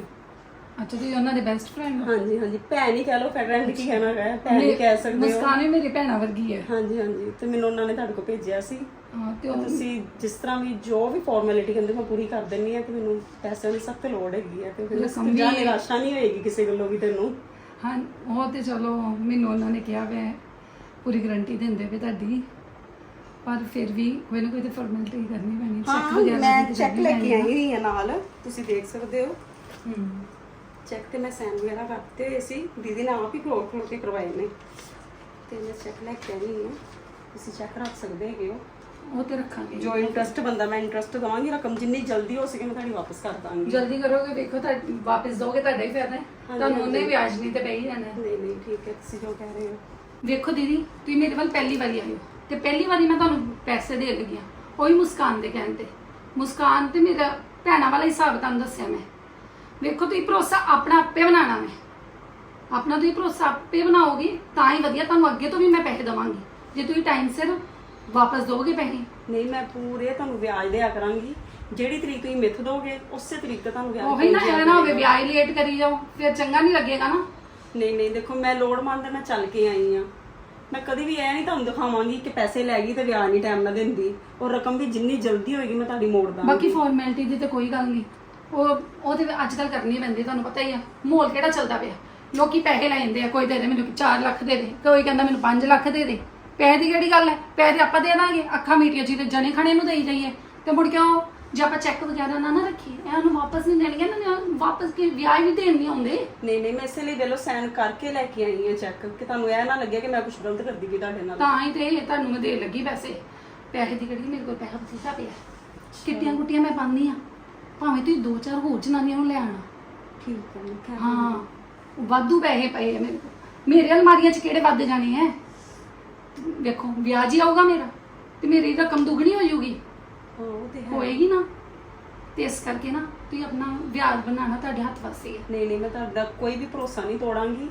ਅੱਛਾ ਤੁਸੀਂ ਉਹਨਾਂ ਦੇ ਬੈਸਟ ਫਰੈਂਡ ਹੋ? ਹਾਂਜੀ ਹਾਂਜੀ। ਭੈਣ ਹੀ ਕਹਿ ਲਓ ਫਰੈਂਡ ਕੀ ਕਹਿਣਾ ਹੈ ਭੈਣ ਹੀ ਕਹਿ ਸਕਦੇ ਹੋ। ਮੁਸਕਾਨ ਵੀ ਮੇਰੀ ਭੈਣਾ ਵਰਗੀ ਹੈ। ਹਾਂਜੀ ਹਾਂਜੀ। ਤੇ ਮੈਨੂੰ ਉਹਨਾਂ ਨੇ ਤੁਹਾਡੇ ਕੋਲ ਭੇਜਿਆ ਸੀ। ਹਾਂ ਤੇ ਉਹ ਤੁਸੀਂ ਜਿਸ ਤਰ੍ਹਾਂ ਵੀ ਜੋ ਵੀ ਫਾਰਮੈਲਿਟੀ ਕਹਿੰਦੇ ਮੈਂ ਪੂਰੀ ਕਰ ਦਿੰਨੀ ਆ ਤੇ ਮੈਨੂੰ ਪੈਸਿਆਂ ਦੀ ਸਖਤ ਲੋੜ ਹੈਗੀ ਹੈ ਤੇ ਫਿਰ ਜਾਂ ਵੀ- ਨਿਰਾਸ਼ਾ ਨਹੀਂ ਹੋਏਗੀ ਕਿਸੇ ਗੱਲੋਂ ਵੀ ਤੈਨੂੰ। ਹਾਂ ਉਹ ਤੇ ਚਲੋ ਮੈਨੂੰ ਉਹਨਾਂ ਨੇ ਕਿਹਾ ਵੈ ਪੂਰੀ ਗਾਰੰਟੀ ਦਿੰਦੇ ਵੇ ਤੁਹਾਡੀ। ਪਰ ਫਿਰ ਵੀ ਕੋਈ ਨਾ ਕੋਈ ਤੇ ਫਾਰਮੈਲਿਟੀ ਕਰਨੀ ਪੈਣੀ। check ਹਾਂ ਵਗੈਰਾ ਮੈਂ ਦੀ ਤੇ ਚੈੱਕ ਕਰਨੀ ਲੈ ਕੇ ਆਈ। ਹੋਈ ਹਾਂ ਨਾਲ। ਤੁਸੀਂ ਦੇਖ ਸਕਦੇ ਹੋ। ਹੂੰ। ਚੈੱਕ ਤੇ ਮੈਂ ਸਾਈਨ ਵਗੈਰਾ ਕਰਤੇ ਹੋਏ ਸੀ। ਦੀਦੀ ਨੇ ਆਪ ਹੀ ਖੋਲ ਖੋਲ ਕੇ ਕਰਵਾਏ ਨੇ। ਤੇ ਮੈਂ ਚੈੱਕ ਲੈ ਕੇ ਆਈ ਹਾਂ। ਤੁਸੀਂ ਚੈੱਕ ਰੱਖ ਸਕਦੇ ਹੈਗੇ ਹੋ। ਉਹ ਤੇ ਰੱਖਾਂਗੇ। ਜੋ ਇੰਟਰਸਟ ਬੰਦਾ ਮੈਂ ਇੰਟਰਸਟ ਦਵਾਂਗੀ ਰਕਮ ਜਿੰਨੀ ਜਲਦੀ ਹੋ ਸਕੇ ਮੈਂ ਤੁਹਾਡੀ ਵਾਪਸ ਕਰ ਦਾਂਗੀ। ਜਲਦੀ ਕਰੋਗੇ ਵੇਖੋ ਤਾਂ ਵਾਪਸ ਦੋਗੇ ਤੁਹਾਡਾ ਹੀ ਫਾਇਦਾ ਹੈ। ਤੁਹਾਨੂੰ ਉਹਨੇ ਵਿਆਜ ਨਹੀਂ ਤੇ ਪਈ ਜਾਣਾ। ਨਹੀਂ ਨਹੀਂ ਠੀਕ ਹੈ ਤੁਸੀਂ ਜੋ ਕਹਿ ਰਹੇ ਹੋ। ਵੇਖੋ ਦੀਦੀ ਤੁਸੀਂ ਮੇਰੇ ਵੱਲ ਪਹਿਲੀ ਵਾਰੀ ਆਏ ਹੋ। ਤੇ ਪਹਿਲੀ ਵਾਰੀ ਮੈਂ ਤੁਹਾਨੂੰ ਪੈਸੇ ਦੇ ਲੱਗੀ ਹਾਂ। ਉਹੀ ਮੁਸਕਾਨ ਦੇ ਕਹਿਣ ਤੇ। ਮੁਸਕਾਨ ਤੇ ਮੇਰਾ ਭੈਣਾਂ ਵਾਲਾ ਹਿਸਾਬ ਤੁਹਾਨੂੰ ਦੱਸਿਆ ਮੈਂ। ਵੇਖੋ ਤੁਸੀਂ ਭਰੋਸਾ ਆਪਣਾ ਆਪੇ ਬਣਾਉਣਾ ਮੈਂ। ਆਪਣਾ ਤੁਸੀਂ ਭਰੋਸਾ ਆਪੇ ਬਣਾਓਗੇ ਤਾਂ ਹੀ ਵਧੀਆ। ਤੁਹਾਨੂੰ ਅੱਗੇ ਤੋਂ ਵੀ ਮੈਂ ਪੈਸੇ ਦਵਾਂਗੀ। ਜੇ ਤੁਸੀਂ ਟਾਈਮ ਸਿਰ ਵਾਪਸ ਦੋਗੇ ਪੈਸੇ। ਨਹੀਂ ਮੈਂ ਪੂਰੇ ਤੁਹਾਨੂੰ ਵਿਆਜ ਦਿਆ ਕਰਾਂਗੀ। ਜਿਹੜੀ ਤਰੀਕ ਤੁਸੀਂ ਮਿੱਥ ਦੋਗੇ ਉਸੇ ਤਰੀਕ ਤੇ ਤੁਹਾਨੂੰ ਵਿਆਜ ਉਹੀ ਨਾ ਐਵੇਂ ਨਾ ਹੋਵੇ। ਵਿਆਜ ਲੇਟ ਕਰੀ ਜਾਓ। ਫਿਰ ਚੰਗਾ ਨਹੀਂ ਲੱਗੇਗਾ ਨਾ। ਨਹੀਂ ਨਹੀਂ ਦੇਖੋ ਮੈਂ ਲੋੜਮੰਦ ਮੈਂ ਚੱਲ ਕੇ ਆਈ ਆ। ਮੈਂ ਕਦੀ ਵੀ ਐ ਨਹੀਂ ਤੁਹਾਨੂੰ ਦਿਖਾਵਾਂਗੀ ਕਿ ਪੈਸੇ ਲੈ ਗਈ ਤੇ ਵਿਆਜ ਨਹੀਂ ਟਾਈਮ ਨਾਲ ਦਿੰਦੀ। ਉਹ ਰਕਮ ਵੀ ਜਿੰਨੀ ਜਲਦੀ ਹੋਏਗੀ ਮੈਂ ਤੁਹਾਡੀ ਮੋੜ ਦਾਂਗੀ। ਬਾਕੀ ਫਾਰਮੈਲਿਟੀ ਦੀ ਤੇ ਕੋਈ ਗੱਲ ਨਹੀਂ। ਉਹ ਉਹ ਤੇ ਅੱਜ ਕੱਲ ਕਰਨੀ ਪੈਂਦੀ ਤੁਹਾਨੂੰ ਪਤਾ ਹੀ ਆ। ਮਾਹੌਲ ਕਿਹੜਾ ਚੱਲਦਾ ਪਿਆ? ਲੋਕੀ ਪੈਸੇ ਲੈ ਜਾਂਦੇ ਆ ਕੋਈ ਦੇ ਦੇ ਮੈਨੂੰ 4 ਲੱਖ ਦੇ ਦੇ ਕੋਈ ਕਹਿੰਦਾ ਮੈਨੂੰ 5 ਲੱਖ ਦੇ ਦੇ। ਪੈਸੇ ਦੀ ਕਿਹੜੀ ਗੱਲ ਹੈ? ਪੈਸੇ ਆਪਾਂ ਦੇ ਦਾਂਗੇ ਅੱਖਾਂ ਮੀਟੀਆਂ ਜੀ ਤੇ ਜਣੇ ਖਣੇ ਨੂੰ ਦੇਈ ਜਾਈਏ। ਤੇ ਮੁੜ ਕੇ ਉਹ ਜੇ ਆਪਾਂ ਚੈੱਕ ਵਗੈਰਾ ਨਾ ਨਾ ਰੱਖੀਏ ਇਹਨਾਂ ਨੂੰ ਵਾਪਸ ਨਹੀਂ ਦੇਣਗੇ ਨਾ ਵਾਪਸ ਕੇ ਵਿਆਜ ਵੀ ਦੇਣ ਨਹੀਂ ਆਉਂਦੇ? ਨਹੀਂ ਨਹੀਂ ਮੈਂ ਇਸੇ ਲਈ ਦੇ ਲੋ ਸਾਈਨ ਕਰਕੇ ਲੈ ਕੇ ਆਈ ਹਾਂ ਚੈੱਕ ਕਿ ਤੁਹਾਨੂੰ ਇਹ ਨਾ ਲੱਗੇ ਕਿ ਮੈਂ ਕੁਝ ਗਲਤ ਕਰਦੀ ਗਈ ਤੁਹਾਡੇ ਨਾਲ। ਤਾਂ ਹੀ ਤੇ ਤੁਹਾਨੂੰ ਮੈਂ ਦੇ ਲੱਗੀ ਪੈਸੇ। ਪੈਸੇ ਦੀ ਕਿਹੜੀ ਮੇਰੇ ਕੋਲ ਪੈਸਾ ਬਥੇਰਾ ਪਿਆ। ਕਿੱਟੀਆਂ ਗੁੱਟੀਆਂ ਮੈਂ ਪਾਉਂਦੀ ਆ ਭਾਵੇਂ ਤੁਸੀਂ ਦੋ ਚਾਰ ਹੋਰ ਜਨਾਨੀਆਂ ਨੂੰ ਲੈ ਆਣਾ ਠੀਕ ਹੈ ਮੈਂ ਹਾਂ ਵਾਧੂ ਪੈਸੇ ਪਏ ਆ ਮੇਰੇ ਕੋਲ। ਮੇਰੇ ਅਲਮਾਰੀਆਂ 'ਚ ਕਿਹੜੇ ਵੱਧ ਜਾਣੇ ਐ ਵੇਖੋ ਵਿਆਜ ਹੀ ਆਊਗਾ ਮੇਰਾ ਤੇ ਮੇਰੀ ਰਕਮ ਦੁੱਗਣੀ ਹੋ ਜਾਊਗੀ। ਹਾਂ ਉਹ ਤੇ ਹੈ। ਹੋਏਗੀ ਨਾ। ਤੇ ਇਸ ਕਰਕੇ ਨਾ ਤੁਸੀਂ ਆਪਣਾ ਵਿਆਜ ਬਣਾਉਣਾ ਤੁਹਾਡੇ ਹੱਥ ਵਾਸਤੇ ਹੈ ਨਹੀਂ ਨਹੀਂ ਮੈਂ ਤੁਹਾਡਾ ਕੋਈ ਵੀ ਭਰੋਸਾ ਨਹੀਂ ਤੋੜਾਂਗੀ।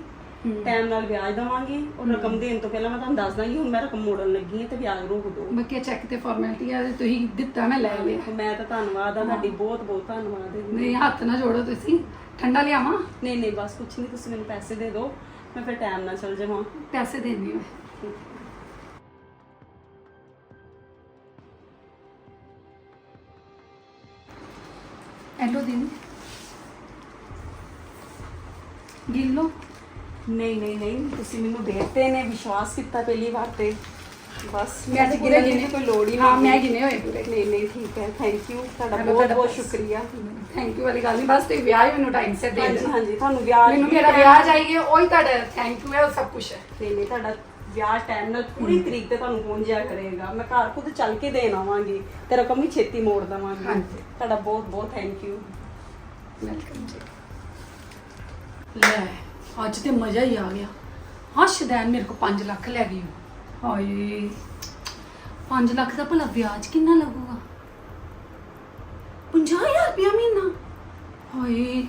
ਟਾਈਮ ਨਾਲ ਵਿਆਜ ਦਵਾਂਗੀ ਔਰ ਰਕਮ ਦੇਣ ਤੋਂ ਪਹਿਲਾਂ ਮੈਂ ਤੁਹਾਨੂੰ ਦੱਸ ਦਾਂਗੀ ਹੁਣ ਮੈਂ ਰਕਮ ਮੋੜਨ ਲੱਗੀ ਹਾਂ ਤੇ ਵਿਆਜ ਰੋਕ ਦਿਓ। ਬਾਕੀ ਚੈੱਕ ਤੇ ਫਾਰਮੈਲਿਟੀ ਆ ਤੁਸੀਂ ਦਿੱਤਾ ਮੈਂ ਲੈ ਲਿਆ। ਮੈਂ ਤਾਂ ਧੰਨਵਾਦ ਆ ਤੁਹਾਡੀ ਬਹੁਤ ਬਹੁਤ ਧੰਨਵਾਦ ਹੈ ਜੀ। ਨਹੀਂ ਹੱਥ ਨਾ ਜੋੜੋ ਤੁਸੀਂ। ਠੰਡਾ ਲਿਆਵਾਂ? ਨਹੀਂ ਨਹੀਂ ਬਸ ਕੁਛ ਨਹੀਂ ਤੁਸੀਂ ਮੈਨੂੰ ਪੈਸੇ ਦੇ ਦਿਓ। ਮੈਂ ਫਿਰ ਟਾਈਮ ਨਾਲ ਚਲ ਜਾਵਾਂ। ਪੈਸੇ ਦੇਣੀ ਮੈਂ। ਐਲੋ ਦਿਨ ਗਿੱਲੋ ਨਹੀਂ ਨਹੀਂ ਨਹੀਂ ਤੁਸੀਂ ਮੈਨੂੰ ਦੇਤੇ ਨੇ ਵਿਸ਼ਵਾਸ ਕੀਤਾ ਪਹਿਲੀ ਵਾਰ ਤੇ। ਬਸ ਮੈਂ ਤੇ ਗਿਣੇ ਗਿਣੇ ਕੋਈ ਲੋੜ ਹੀ ਨਹੀਂ ਹਾਂ ਮੈਂ ਗਿਣੇ ਹੋਏ ਪੂਰੇ। ਨਹੀਂ ਨਹੀਂ ਠੀਕ ਹੈ ਥੈਂਕ ਯੂ ਤੁਹਾਡਾ ਬਹੁਤ ਬਹੁਤ। ਸ਼ੁਕਰੀਆ। ਥੈਂਕ ਯੂ ਵਾਲੀ ਗੱਲ ਨਹੀਂ ਬਸ ਤੁਸੀਂ ਵਿਆਹ ਹੀ ਮੈਨੂੰ ਟਾਈਮ ਸਿਰ ਦੇ ਹਾਂਜੀ ਦੇਣਾ। ਹਾਂਜੀ ਤੁਹਾਨੂੰ ਵਿਆਜ ਮੈਨੂੰ ਮੇਰਾ ਵਿਆਹ ਚਾਹੀਏ ਉਹੀ ਤੁਹਾਡਾ ਥੈਂਕ ਯੂ ਹੈ ਉਹ ਸਭ ਕੁਝ ਹੈ। ਨਹੀਂ ਨਹੀਂ ਤੁਹਾਡਾ ਵਿਆਹ ਟਾਈਮ ਨਾਲ ਪੂਰੀ ਤਰੀਕ ਤੇ ਤੁਹਾਨੂੰ ਪਹੁੰਚ ਜਾਇਆ ਕਰੇਗਾ। ਮੈਂ ਘਰ ਖੁਦ ਚੱਲ ਕੇ ਦੇਣ ਆਵਾਂਗੀ ਤੇ ਰਕਮ ਵੀ ਛੇਤੀ ਮੋੜ ਦਵਾਂਗੀ। ਹਾਂਜੀ। ਤੁਹਾਡਾ ਬਹੁਤ ਬਹੁਤ ਥੈਂਕ ਯੂ ਵੈਲਕਮ ਜੀ। ਲੈ ਅੱਜ ਤੇ ਮਜ਼ਾ ਹੀ ਆ ਗਿਆ। ਹਾਂ ਸ਼ਦੈਨ ਮੇਰੇ ਕੋ 5 ਲੱਖ ਲੈ ਗਈ। ਉਹ। ਹਾਏ 5 ਲੱਖ ਦਾ ਭਲਾ ਵਿਆਜ ਕਿੰਨਾ ਲੱਗੂਗਾ? 50000 ਰੁਪਇਆ ਮਹੀਨਾ? ਹਾਏ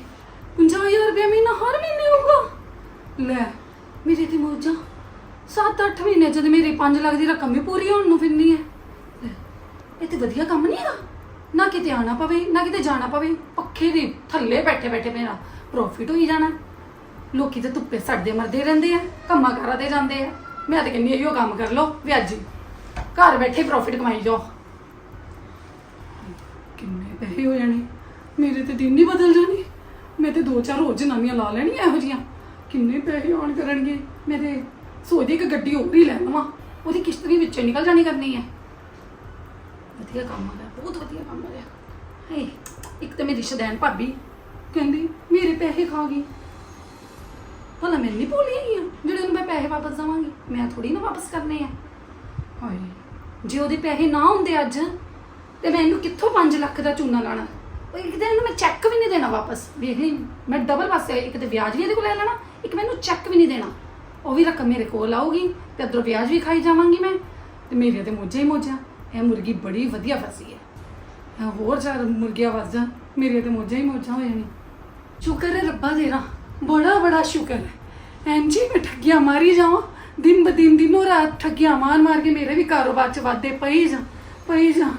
50000 ਰੁਪਇਆ ਮਹੀਨਾ ਹਰ ਮਹੀਨੇ ਹੋਊਗਾ। ਲੈ ਮੇਰੇ ਤੇ ਮੋਜਾ। 7-8 ਮਹੀਨੇ ਜਦ ਮੇਰੀ 5 ਲੱਖ ਦੀ ਰਕਮ ਵੀ ਪੂਰੀ ਹੋਣ ਨੂੰ ਫਿਰਨੀ ਹੈ। ਲੈ, ਇਹ ਤੇ ਵਧੀਆ ਕੰਮ ਨਹੀਂ ਹੈਗਾ। ਨਾ ਕਿਤੇ ਆਣਾ ਪਵੇ ਨਾ ਕਿਤੇ ਜਾਣਾ ਪਵੇ। ਪੱਖੇ ਦੇ ਥੱਲੇ ਬੈਠੇ ਬੈਠੇ ਮੇਰਾ ਪ੍ਰੋਫਿਟ ਹੋਈ ਜਾਣਾ। ਲੋਕੀ ਤਾਂ ਧੁੱਪੇ ਸੜਦੇ ਮਰਦੇ ਰਹਿੰਦੇ ਆ, ਕੰਮਾਂ ਕਾਰਾਂ ਤੇ ਜਾਂਦੇ ਆ। ਮੈਂ ਤਾਂ ਕਹਿੰਦੀ ਇਹੋ ਕੰਮ ਕਰ ਲਓ, ਵਿਆਜੀ। ਘਰ ਬੈਠੇ ਪ੍ਰੋਫਿਟ ਕਮਾਈ ਜਾਓ। ਕਿੰਨੇ ਪੈਸੇ ਹੋ ਜਾਣੇ? ਮੇਰੇ ਤੇ ਦਿਨ ਨਹੀਂ ਬਦਲ ਜਾਣੇ। ਮੈਂ ਤੇ ਦੋ ਚਾਰ ਰੋਜ਼ ਜਨਾਨੀਆਂ ਲਾ ਲੈਣੀਆਂ ਇਹੋ ਜੀਆਂ ਕਿੰਨੇ ਪੈਸੇ ਆਉਣ ਕਰਨਗੇ? ਮੈਂ ਤੇ ਸੋਚਦੀ ਇੱਕ ਗੱਡੀ ਹੋਰ ਹੀ ਲੈ ਲਵਾਂ। ਉਹਦੀ ਕਿਸ਼ਤ ਵੀ ਵਿੱਚੋਂ ਨਿਕਲ ਜਾਣੀ ਕਰਨੀ ਹੈ ਵਧੀਆ ਕੰਮ ਆ ਗਿਆ ਬਹੁਤ ਵਧੀਆ ਕੰਮ ਆ। ਗਿਆ ਹੇ ਇੱਕ ਤਾਂ ਮੇਰੀ ਸ਼ਦੈਨ ਭਾਬੀ, ਕਹਿੰਦੀ, ਮੇਰੇ ਪੈਸੇ ਖਾ ਗਈ। ਭਲਾ ਮੈਂ ਨਹੀਂ ਭੁੱਲੀ ਹੈਗੀ ਆ, ਜਿਹੜੇ ਉਹਨੂੰ ਮੈਂ ਪੈਸੇ ਵਾਪਸ ਦੇਵਾਂਗੀ, ਮੈਂ ਥੋੜੀ ਨਾ ਵਾਪਸ ਕਰਨੇ ਆ। ਹਾਏ, ਜੇ ਉਹਦੇ ਪੈਸੇ ਨਾ ਹੁੰਦੇ ਅੱਜ, ਤੇ ਮੈਂ ਇਹਨੂੰ ਕਿੱਥੋਂ 5 ਲੱਖ ਦਾ ਚੂਨਾ ਲਾਣਾ? ਉਹ ਇੱਕ ਦਿਨ ਇਹਨੂੰ ਮੈਂ ਚੈੱਕ ਵੀ ਨਹੀਂ ਦੇਣਾ ਵਾਪਸ। ਵੇਖ ਲਈ ਮੈਂ ਡਬਲ ਪਾਸੇ ਇੱਕ ਤੇ ਵਿਆਜ ਵੀ ਇਹਦੇ ਕੋਲ ਲੈ ਲੈਣਾ, ਇੱਕ ਮੈਨੂੰ ਚੈੱਕ ਵੀ ਨਹੀਂ ਦੇਣਾ। ਉਹ ਵੀ ਰਕਮ ਮੇਰੇ ਕੋਲ ਆਊਗੀ, ਤੇ ਅਦਰੋਂ ਵਿਆਜ ਵੀ ਖਾਈ ਜਾਵਾਂਗੀ ਮੈਂ, ਤੇ ਮੇਰੇ ਤੇ ਮੋਜਾ ਹੀ ਮੋਜਾ। ਇਹ ਮੁਰਗੀ ਬੜੀ ਵਧੀਆ ਫਸੀ ਹੈ। ਇਹ ਹੋਰ ਚਾਰ ਮੁਰਗੀਆਂ ਵੱਜ ਜਾਣ ਮੇਰੇ ਤੇ ਮੋਜਾ ਹੀ ਮੋਜਾ ਹੋ ਜਾਣੀ। ਸ਼ੁਕਰ ਹੈ ਰੱਬਾ ਤੇਰਾ। ਬੜਾ ਬੜਾ ਸ਼ੁਕਰ ਹੈ। ਐਂਜੀ ਮੈਂ ਠੱਗੀਆਂ ਮਾਰੀ ਜਾਵਾਂ। ਦਿਨ ਬ ਦਿਨ ਦਿਨੋਂ ਰਾਤ ਠੱਗੀਆਂ ਮਾਰ ਮਾਰ ਕੇ ਮੇਰੇ ਵੀ ਕਾਰੋਬਾਰ ਚ ਵਾਧੇ ਪਈ ਜਾ ਪਈ ਜਾ।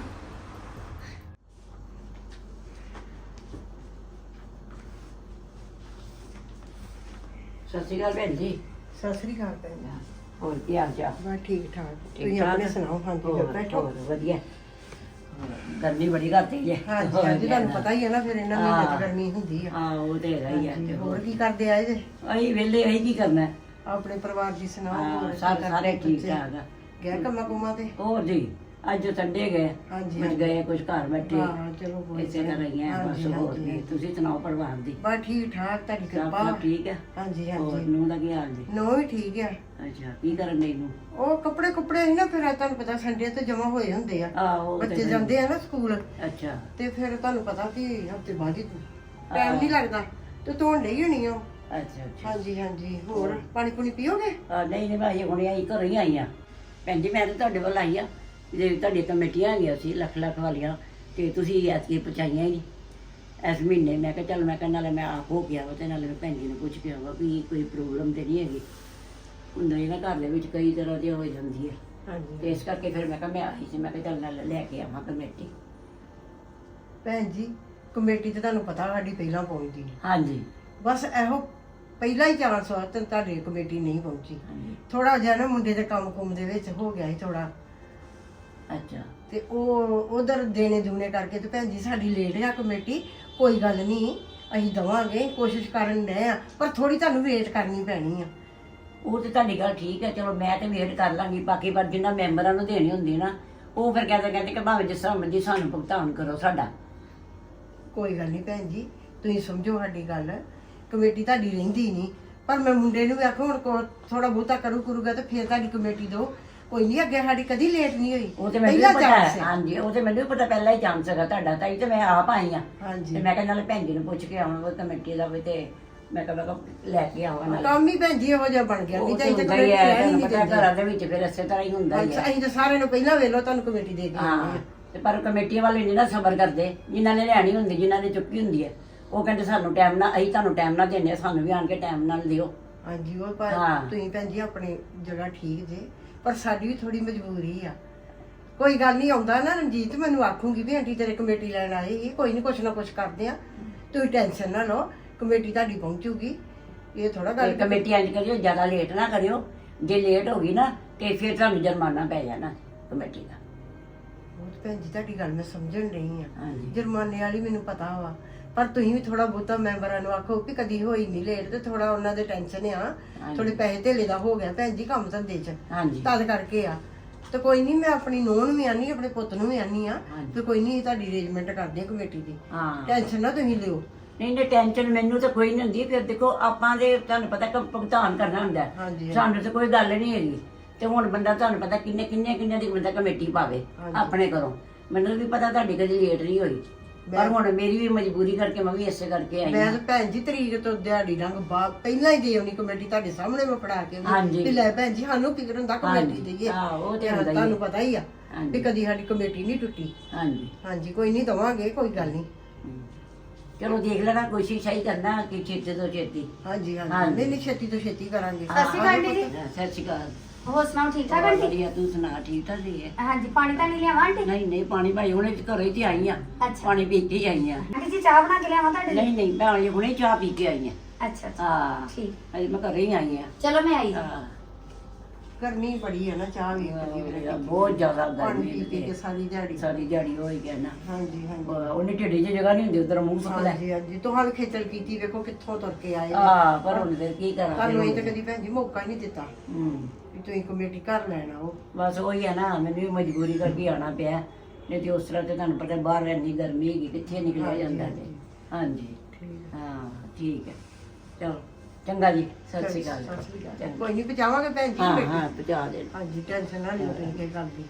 ਸਤਿ ਸ਼੍ਰੀ ਅਕਾਲ ਭੈਣ ਜੀ। ਸਤਿ ਸ੍ਰੀ ਅਕਾਲ ਭੈਣ ਹੋਰ ਕੀ ਹਾਲ ਚਾਲ? ਬਸ ਠੀਕ ਠਾਕ ਤੁਸੀਂ? ਆਪਣੇ ਸੁਣਾਓ ਹਾਂਜੀ ਹੋਰ ਬੈਠੋ? ਹੋਰ ਵਧੀਆ। ਗਰਮੀ ਬੜੀ ਕਰਦੀ ਜੇ ਹਾਂਜੀ ਹਾਂਜੀ ਤੁਹਾਨੂੰ ਪਤਾ ਹੀ ਹੈ ਨਾ ਫਿਰ ਇਹਨਾਂ ਹਾਂ। ਮਹੀਨੇ ਚ ਗਰਮੀ ਹੁੰਦੀ ਆ ਹਾਂ ਉਹ ਤੇ ਹੈਗਾ ਹੀ ਹਾਂਜੀ, ਤੇ ਹੋਰ ਹੋਰ ਕੀ ਕਰਦੇ ਆਏ ਜੇ ਅਸੀਂ ਵੇਲੇ ਅਸੀਂ ਕੀ ਕਰਨਾ ਹੈ? ਆਪਣੇ ਪਰਿਵਾਰ ਦੀ ਸੁਣਾਓ ਹਾਂ, ਹੋਰ ਸਾਰੇ ਕੀ ਸਾਰੇ ਕਰਦੇ ਠੀਕ ਬੱਚੇ? ਠਾਕ ਆ ਗਏ ਕੰਮਾਂ ਕੁਮਾਂ ਤੇ ਹੋਰ ਜੀ ਅੱਜ ਸੰਡੇ ਗਏ ਹਾਂਜੀ, ਕੁਝ ਹਾਂਜੀ। ਗਏ ਕੁਝ ਘਰ ਬੈਠੇ ਹਾਂ ਚਲੋ ਬਹੁਤ ਇਸੇ ਤਰ੍ਹਾਂ ਹੀ ਆ ਬਸ ਹਾਂਜੀ, ਹੋਰ ਹਾਂਜੀ, ਨਹੀਂ। ਤੁਸੀਂ ਸੁਣਾਓ ਪਰਿਵਾਰ ਦੀ? ਬਸ ਠੀਕ ਠਾਕ ਤੁਹਾਡੀ ਸਭ ਕਿਰਪਾ। ਸਭ ਠੀਕ ਹੈ? ਹਾਂਜੀ ਹੋਰ ਹਾਂਜੀ ਨੂੰ ਦਾ ਕੀ ਹਾਲ ਜੀ? ਨੋ ਵੀ ਠੀਕ ਆ। ਅੱਛਾ ਕੀ ਕਰਨ ਦੇ ਨੂੰ ਉਹ ਕੱਪੜੇ ਕੁਪੜੇ ਸੀ ਨਾ ਫਿਰ ਤੁਹਾਨੂੰ ਪਤਾ ਸੰਡੇ ਤੇ ਜਮਾ ਹੋਏ ਹੁੰਦੇ ਆ। ਆਹੋ ਬੱਚੇ। ਜਾਂਦੇ ਆ ਨਾ ਸਕੂਲ। ਅੱਛਾ। ਤੇ ਫਿਰ ਤੁਹਾਨੂੰ ਪਤਾ ਕਿ ਹਫ਼ਤੇ ਬਾਅਦ ਹੀ ਟਾਈਮ ਨਹੀਂ ਲੱਗਦਾ ਤੇ ਧੋਣ ਲਈ ਹੋਣੀ ਆ। ਅੱਛਾ ਅੱਛਾ। ਹਾਂਜੀ ਹਾਂਜੀ। ਹੋਰ ਪਾਣੀ ਪੂਣੀ ਪੀਓਗੇ? ਆ ਨਹੀਂ ਨਹੀਂ ਭਾਈ ਹੁਣੇ ਆਈ ਘਰੋਂ ਹੀ ਆਈ ਆ। ਭੈਣ ਜੀ ਮੈਂ ਤਾਂ ਤੁਹਾਡੇ ਵੱਲ ਆਈ ਆ। ਜੇ ਤੁਹਾਡੀ ਕਮੇਟੀਆਂ ਹੈਗੀਆਂ ਸੀ ਲੱਖ ਲੱਖ ਵਾਲੀਆਂ ਤੇ ਤੁਸੀਂ ਐਤਕੀ ਪਹੁੰਚਾਈਆਂ ਹੀ ਨਹੀਂ। ਇਸ ਮਹੀਨੇ ਮੈਂ ਕਿਹਾ ਚੱਲ ਮੈਂ ਕਿਹਾ ਨਾਲੇ ਮੈਂ ਆਪ ਹੋ ਗਿਆ ਤੇ ਨਾਲੇ ਮੈਂ ਭੈਣ ਜੀ ਨੂੰ ਪੁੱਛ ਕੇ ਆਵਾਂ ਵੀ ਕੋਈ ਪ੍ਰੋਬਲਮ ਤੇ ਨਹੀਂ ਹੈਗੀ। ਹੁੰਦਾ ਹੀ ਨਾ ਘਰ ਦੇ ਵਿੱਚ ਕਈ ਤਰ੍ਹਾਂ ਦੀ ਹੋ ਜਾਂਦੀ ਹੈ। ਹਾਂਜੀ। ਤੇ ਇਸ ਕਰਕੇ ਫਿਰ ਮੈਂ ਕਿਹਾ ਮੈਂ ਆਈ ਸੀ ਮੈਂ ਕਿਹਾ ਚੱਲ ਨਾਲ ਲੈ ਕੇ ਆਵਾਂ ਕਮੇਟੀ। ਭੈਣ ਜੀ ਕਮੇਟੀ ਤੇ ਤੁਹਾਨੂੰ ਪਤਾ ਸਾਡੀ ਪਹਿਲਾਂ ਪਹੁੰਚਦੀ ਹੈ ਹਾਂਜੀ। ਬਸ ਇਹੋ ਪਹਿਲਾ ਹੀ ਚਾਂਸ ਹੋਇਆ ਤੇ ਤੁਹਾਡੀ ਕਮੇਟੀ ਨਹੀਂ ਪਹੁੰਚੀ। ਹਾਂਜੀ। ਥੋੜਾ ਜਿਹਾ ਨਾ ਮੁੰਡੇ ਦੇ ਕੰਮ ਕੁੰਮ ਦੇ ਵਿੱਚ ਹੋ ਗਿਆ ਸੀ ਥੋੜਾ ਅੱਛਾ। ਤੇ ਉਹ ਉਧਰ ਦੇਣੇ ਦੂਣੇ ਕਰਕੇ ਤੇ ਭੈਣ ਜੀ ਸਾਡੀ ਲੇਟ ਆ ਕਮੇਟੀ ਕੋਈ ਗੱਲ ਨਹੀਂ ਅਸੀਂ ਦਵਾਂਗੇ ਕੋਸ਼ਿਸ਼ ਕਰਨ ਦੇ ਆ ਪਰ ਥੋੜੀ ਤੁਹਾਨੂੰ ਵੇਟ ਕਰਨੀ ਪੈਣੀ ਆ। ਉਹ ਤੇ ਤੁਹਾਡੀ ਗੱਲ ਠੀਕ ਹੈ ਚਲੋ ਮੈਂ ਤੇ ਵੇਟ ਕਰ ਲਾਂਗੀ ਬਾਕੀ ਪਰ ਜਿੰਨਾ ਮੈਂਬਰਾਂ ਨੂੰ ਦੇਣੀ ਹੁੰਦੀ ਨਾ ਉਹ ਫਿਰ ਕਹਿੰਦੇ ਕਹਿੰਦੇ ਕਿ ਭਾਵੇਂ ਜਿਸ ਤਰ੍ਹਾਂ ਮਰਜ਼ੀ ਸਾਨੂੰ ਭੁਗਤਾਨ ਕਰੋ ਸਾਡਾ। ਕੋਈ ਗੱਲ ਨਹੀਂ ਭੈਣ ਜੀ ਤੁਸੀਂ ਸਮਝੋ ਸਾਡੀ ਗੱਲ ਕਮੇਟੀ ਤੁਹਾਡੀ ਰਹਿੰਦੀ ਨਹੀਂ ਪਰ ਮੈਂ ਮੁੰਡੇ ਨੂੰ ਵੀ ਆਖੋ ਹੁਣ ਕੋ ਥੋੜਾ ਬਹੁਤਾ ਕਰੂ ਕਰੂਗਾ ਤੇ ਫਿਰ ਤੁਹਾਡੀ ਕਮੇਟੀ ਦੋ ਕੋਈ ਨਹੀਂ ਅੱਗੇ ਸਾਡੀ ਕਦੀ ਲੇਟ ਨਹੀਂ ਹੋਈ। ਉਹ ਤੇ ਮੈਨੂੰ ਵੀ ਪਹਿਲਾ ਪਤਾ chance ਹੈ। ਹਾਂਜੀ ਉਹ ਤੇ ਮੈਨੂੰ ਵੀ ਪਤਾ ਪਹਿਲਾਂ ਹੀ ਚਾਂਸ ਹੈਗਾ ਤੁਹਾਡਾ। ਤਾਂ ਹੀ ਤੇ ਮੈਂ ਆਪ ਆਈ ਆ ਹਾਂਜੀ। ਤੇ ਮੈਂ ਕਹਿੰਦਾ ਨਾਲੇ ਭੈਣ ਜੀ ਨੂੰ ਪੁੱਛ ਕੇ ਆਵਾਂ ਉਹ ਕਮੇਟੀ ਦਾ ਵੀ ਤੇ ਮੈਂ ਕਹਿੰਦਾ ਕਿ ਲੈ ਕੇ ਆਵਾਂ ਨਾਲੇ। ਕੰਮ ਹੀ ਭੈਣ ਜੀ ਇਹੋ ਜਿਹਾ ਬਣ ਗਿਆ। ਨਹੀਂ ਉਹ ਤਾਂ ਤੇ ਇਹ ਤਾਂ ਹੁੰਦਾ ਹੀ ਕਮੇਟੀ ਹੈ ਰਹਿਣੀ ਤੁਹਾਨੂੰ ਨਹੀਂ ਪਤਾ ਘਰਾਂ ਦੇ ਵਿੱਚ ਫਿਰ ਇਸੇ ਤਰ੍ਹਾਂ ਹੀ ਹੁੰਦਾ ਹੀ ਅੱਛਾ ਹੈ। ਅਸੀਂ ਤਾਂ ਸਾਰਿਆਂ ਨੂੰ ਪਹਿਲਾਂ ਵੇਲੋ ਤੁਹਾਨੂੰ ਕਮੇਟੀ ਦੇ ਆਉਂਦੇ ਹਾਂ ਹਾਂ ਤੇ ਪਰ ਕਮੇਟੀ ਵਾਲੇ ਨਹੀਂ ਨਾ ਸਬਰ ਕਰਦੇ। ਜਿਨ੍ਹਾਂ ਨੇ ਲੈਣੀ ਹੁੰਦੀ ਜਿਨ੍ਹਾਂ ਨੇ ਚੁੱਕੀ ਹੁੰਦੀ ਹੈ। ਉਹ ਕਹਿੰਦੇ ਸਾਨੂੰ ਟਾਈਮ ਨਾਲ ਅਸੀਂ ਤੁਹਾਨੂੰ ਟਾਈਮ ਨਾਲ ਦਿੰਦੇ ਹਾਂ। ਸਾਨੂੰ ਵੀ ਆਣ ਕੇ ਟਾਈਮ ਨਾਲ ਦਿਓ। ਹਾਂਜੀ ਉਹ ਪਰ ਹਾਂ। ਤੁਸੀਂ ਭੈਣ ਜੀ ਆਪਣੀ ਜਗ੍ਹਾ ਠੀਕ ਜੇ। ਪਰ ਸਾਡੀ ਵੀ ਥੋੜੀ ਮਜਬੂਰੀ ਆ। ਕੋਈ ਗੱਲ ਨਹੀਂ ਆਉਂਦਾ ਨਾ ਰਣਜੀਤ ਮੈਨੂੰ ਆਖੂਗੀ ਵੀ ਆਂਟੀ ਤੇਰੇ ਕਮੇਟੀ ਲੈਣ ਆਏ ਇਹ ਕੋਈ ਨਹੀਂ ਕੁਛ ਨਾ ਕੁਛ ਕਰਦੇ ਆ। ਤੁਸੀਂ ਟੈਨਸ਼ਨ ਨਾ ਲਓ ਕਮੇਟੀ ਤੁਹਾਡੀ ਪਹੁੰਚੂਗੀ। ਇਹ ਥੋੜਾ ਤੇ ਗੱਲ ਕਮੇਟੀ ਇੰਜ ਕਰਿਓ ਜ਼ਿਆਦਾ ਲੇਟ ਨਾ ਕਰਿਓ ਜੇ ਲੇਟ ਹੋ ਗਈ ਨਾ ਤੇ ਫਿਰ ਤੁਹਾਨੂੰ ਜੁਰਮਾਨਾ ਪੈ ਜਾਣਾ ਕਮੇਟੀ ਦਾ। ਉਹ ਤਾਂ ਭੈਣ ਜੀ ਤੁਹਾਡੀ ਗੱਲ ਮੈਂ ਸਮਝਣ ਰਹੀ ਆ। ਹਾਂਜੀ। ਜੁਰਮਾਨੇ ਵਾਲੀ ਮੈਨੂੰ ਪਤਾ ਵਾ। ਪਰ ਤੁਸੀਂ ਵੀ ਥੋੜਾ ਬਹੁਤਾ ਮੈਂਬਰਾਂ ਨੂੰ ਆਖੋ ਵੀ ਕਦੀ ਹੋਈ ਨਹੀਂ ਲੇਟ ਤੇ ਥੋੜਾ ਉਹਨਾਂ ਦੇ ਟੈਨਸ਼ਨ ਆ। ਥੋੜੇ ਪੈਸੇ ਧੇਲੇ ਦਾ ਹੋ ਗਿਆ ਭੈਣ ਜੀ ਕੰਮ ਧੰਦੇ 'ਚ। ਹਾਂਜੀ। ਤਦ ਕਰਕੇ ਆ। ਤੇ ਕੋਈ ਨਹੀਂ ਮੈਂ ਆਪਣੀ ਨੂੰਹ ਨੂੰ ਵੀ ਆਨੀ ਆਪਣੇ ਪੁੱਤ ਨੂੰ ਵੀ ਆਨੀ ਆ। ਤੇ ਕੋਈ ਨਹੀਂ ਤੁਹਾਡੀ ਅਰੇਂਜਮੈਂਟ ਕਰਦੇ ਆ ਕਮੇਟੀ ਦੀ। ਹਾਂ। ਟੈਨਸ਼ਨ ਨਾ ਤੁਸੀਂ ਲਿਓ। ਨਹੀਂ ਨਹੀਂ ਟੈਨਸ਼ਨ ਮੈਨੂੰ ਤਾਂ ਕੋਈ ਨਹੀਂ ਹੁੰਦੀ। ਫਿਰ ਦੇਖੋ ਆਪਾਂ ਦੇ ਤੁਹਾਨੂੰ ਪਤਾ ਕਿ ਭੁਗਤਾਨ ਕਰਨਾ ਹੁੰਦਾ। ਹਾਂਜੀ ਸਾਨੂੰ ਤਾਂ ਕੋਈ ਗੱਲ ਨਹੀਂ ਹੈਗੀ। ਤੇ ਹੁਣ ਬੰਦਾ ਤੁਹਾਨੂੰ ਪਤਾ ਕਿੰਨੇ ਕਿੰਨੇ ਕਿੰਨੇ ਦੀ ਬੰਦਾ ਕਮੇਟੀ ਪਾਵੇ। ਆਪਣੇ ਘਰੋਂ। ਮੈਨੂੰ ਵੀ ਪਤਾ ਤੁਹਾਡੀ ਕਦੀ ਲੇਟ ਨਹੀਂ ਹੋਈ। ਪਰ ਹੁਣ ਮੇਰੀ ਵੀ ਮਜਬੂਰੀ ਕਰਕੇ ਮੈਂ ਵੀ ਇਸੇ ਕਰਕੇ ਆਈ ਮੈਂ ਹਾਂ ਤਾਂ ਭੈਣ ਜੀ ਤਰੀਕ ਤੋਂ ਦਿਹਾੜੀ ਡੰਗ ਬਾਅਦ ਪਹਿਲਾਂ ਹੀ ਦੇ ਆਉਣੀ ਕਮੇਟੀ ਤੁਹਾਡੇ ਸਾਹਮਣੇ ਮੈਂ ਫੜਾ ਕੇ ਆਉਣੀ ਹਾਂਜੀ। ਵੀ ਲੈ ਭੈਣ ਜੀ ਸਾਨੂੰ ਫਿਕਰ ਹੁੰਦਾ ਕਮੇਟੀ ਹਾਂਜੀ। ਦੇਈਏ ਹਾਂ, ਉਹ ਤੇ ਹਾਂ, ਹੁੰਦਾ ਹੀ ਤੁਹਾਨੂੰ। ਪਤਾ ਹੀ ਆ ਹਾਂਜੀ। ਵੀ ਕਦੀ ਸਾਡੀ ਕਮੇਟੀ ਨਹੀਂ ਟੁੱਟੀ ਹਾਂਜੀ ਹਾਂਜੀ ਕੋਈ ਨਹੀਂ ਦਵਾਂਗੇ ਕੋਈ ਗੱਲ ਨਹੀਂ ਹਮ। ਚਲੋ ਦੇਖ ਲੈਣਾ ਕੋਸ਼ਿਸ਼ ਹੀ ਕਰਨਾ ਕਿ ਛੇਤੀ ਤੋਂ ਛੇਤੀ ਹਾਂਜੀ ਹਾਂਜੀ ਹਾਂਜੀ। ਨਹੀਂ ਨਹੀਂ ਛੇਤੀ ਤੋਂ ਛੇਤੀ ਕਰਾਂਗੇ ਸਤਿ ਸ਼੍ਰੀ ਅਕਾਲ ਜੀ ਸਤਿ ਸ਼੍ਰੀ ਅਕਾਲ ਹੋਰ ਸੁਣਾਓ ਠੀਕ ਠਾਕ ਆਂਟੀ? ਵਧੀਆ ਤੂੰ ਸੁਣਾ ਠੀਕ ਠਾਕ ਜੀ ਹੈ। ਹਾਂਜੀ ਪਾਣੀ ਤਾਂ ਨਹੀਂ ਲਿਆਵਾਂ ਆਂਟੀ? ਨਹੀਂ ਨਹੀਂ ਪਾਣੀ ਭਾਈ ਹੁਣੇ ਘਰੇ ਤੇ ਆਈ ਆ। ਅੱਛਾ। ਪਾਣੀ ਪੀ ਕੇ ਹੀ ਆਈ ਆ। ਆਂਟੀ ਜੀ ਚਾਹ ਬਣਾ ਕੇ ਲਿਆਵਾਂ ਤੁਹਾਡੇ ਲਈ? ਨਹੀਂ ਨਹੀਂ ਭਾਈ ਹੁਣੇ ਚਾਹ ਪੀ ਕੇ ਆਈ ਆ। ਅੱਛਾ ਅੱਛਾ। ਹਾਂ ਠੀਕ। ਅਜੇ ਮੈਂ ਘਰੇ ਹੀ ਆਈ ਆ। ਚਲੋ ਮੈਂ ਆਈ ਹਾਂ। ਗਰਮੀ ਬੜੀ ਹੈ ਨਾ ਚਾਹ ਵੀ ਕਦੀ ਵੇਲੇ ਬਹੁਤ ਜ਼ਿਆਦਾ ਪਾਣੀ ਗਰਮੀ ਪੀ ਪੀ ਕੇ ਹੈ ਸਾਰੀ ਦਿਹਾੜੀ। ਸਾਰੀ ਦਿਹਾੜੀ ਹੋਈ ਗਿਆ ਨਾ ਹਾਂਜੀ ਹਾਂਜੀ। ਉਹਨੇ ਢਿੱਡੀ 'ਚ ਜਗ੍ਹਾ ਨਹੀਂ ਹੁੰਦੀ ਉਧਰ ਮੂੰਹ ਸੁੱਕ ਲੈ। ਹਾਂਜੀ ਹਾਂਜੀ। ਤੁਹਾਨੂੰ ਖੇਚਲ ਕੀਤੀ ਵੇਖੋ ਕਿੱਥੋਂ ਤੁਰ ਕੇ ਆਏ ਆ। ਪਰ ਹੁਣ ਫਿਰ ਕੀ ਕਰਾਂ ਤੁਹਾਨੂੰ ਇਹ ਫਿਰ ਤਾਂ ਕਦੀ ਭੈਣ ਜੀ ਮੌਕਾ ਹੀ ਨਹੀਂ ਦਿੱਤਾ। ਹੂੰ। ਵੀ ਤੁਸੀਂ ਕਮੇਟੀ ਘਰ ਲੈਣ ਆਓ ਬਸ ਉਹੀ ਹੈ ਨਾ ਮੈਨੂੰ ਵੀ ਮਜਬੂਰੀ ਕਰਕੇ ਆਣਾ ਪਿਆ। ਨਹੀਂ ਤੇ ਉਸ ਤਰ੍ਹਾਂ ਤੇ ਤੁਹਾਨੂੰ ਪਤਾ ਬਾਹਰ ਇੰਨੀ ਗਰਮੀ ਹੈਗੀ ਕਿੱਥੇ ਨਿਕਲਿਆ ਹਾਂਜੀ, ਜਾਂਦਾ। ਜੀ ਹਾਂਜੀ। ਠੀਕ ਹਾਂ। ਠੀਕ ਹੈ। ਚਲੋ ਚੰਗਾ ਜੀ ਸਤਿ ਸ਼੍ਰੀ ਅਕਾਲ। ਸਤਿ ਸ਼੍ਰੀ ਅਕਾਲ। ਚੰਗਾ। ਕੋਈ ਨਹੀਂ ਪਹੁੰਚਾਵਾਂਗੇ ਭੈਣ ਜੀ ਹਾਂ ਕਮੇਟੀ। ਹਾਂ ਪਹੁੰਚਾ ਦੇ। ਹਾਂਜੀ ਟੈਨਸ਼ਨ ਨਾ ਲਿਓ ਤੁਸੀਂ ਕਿਸੇ ਗੱਲ ਦੀ।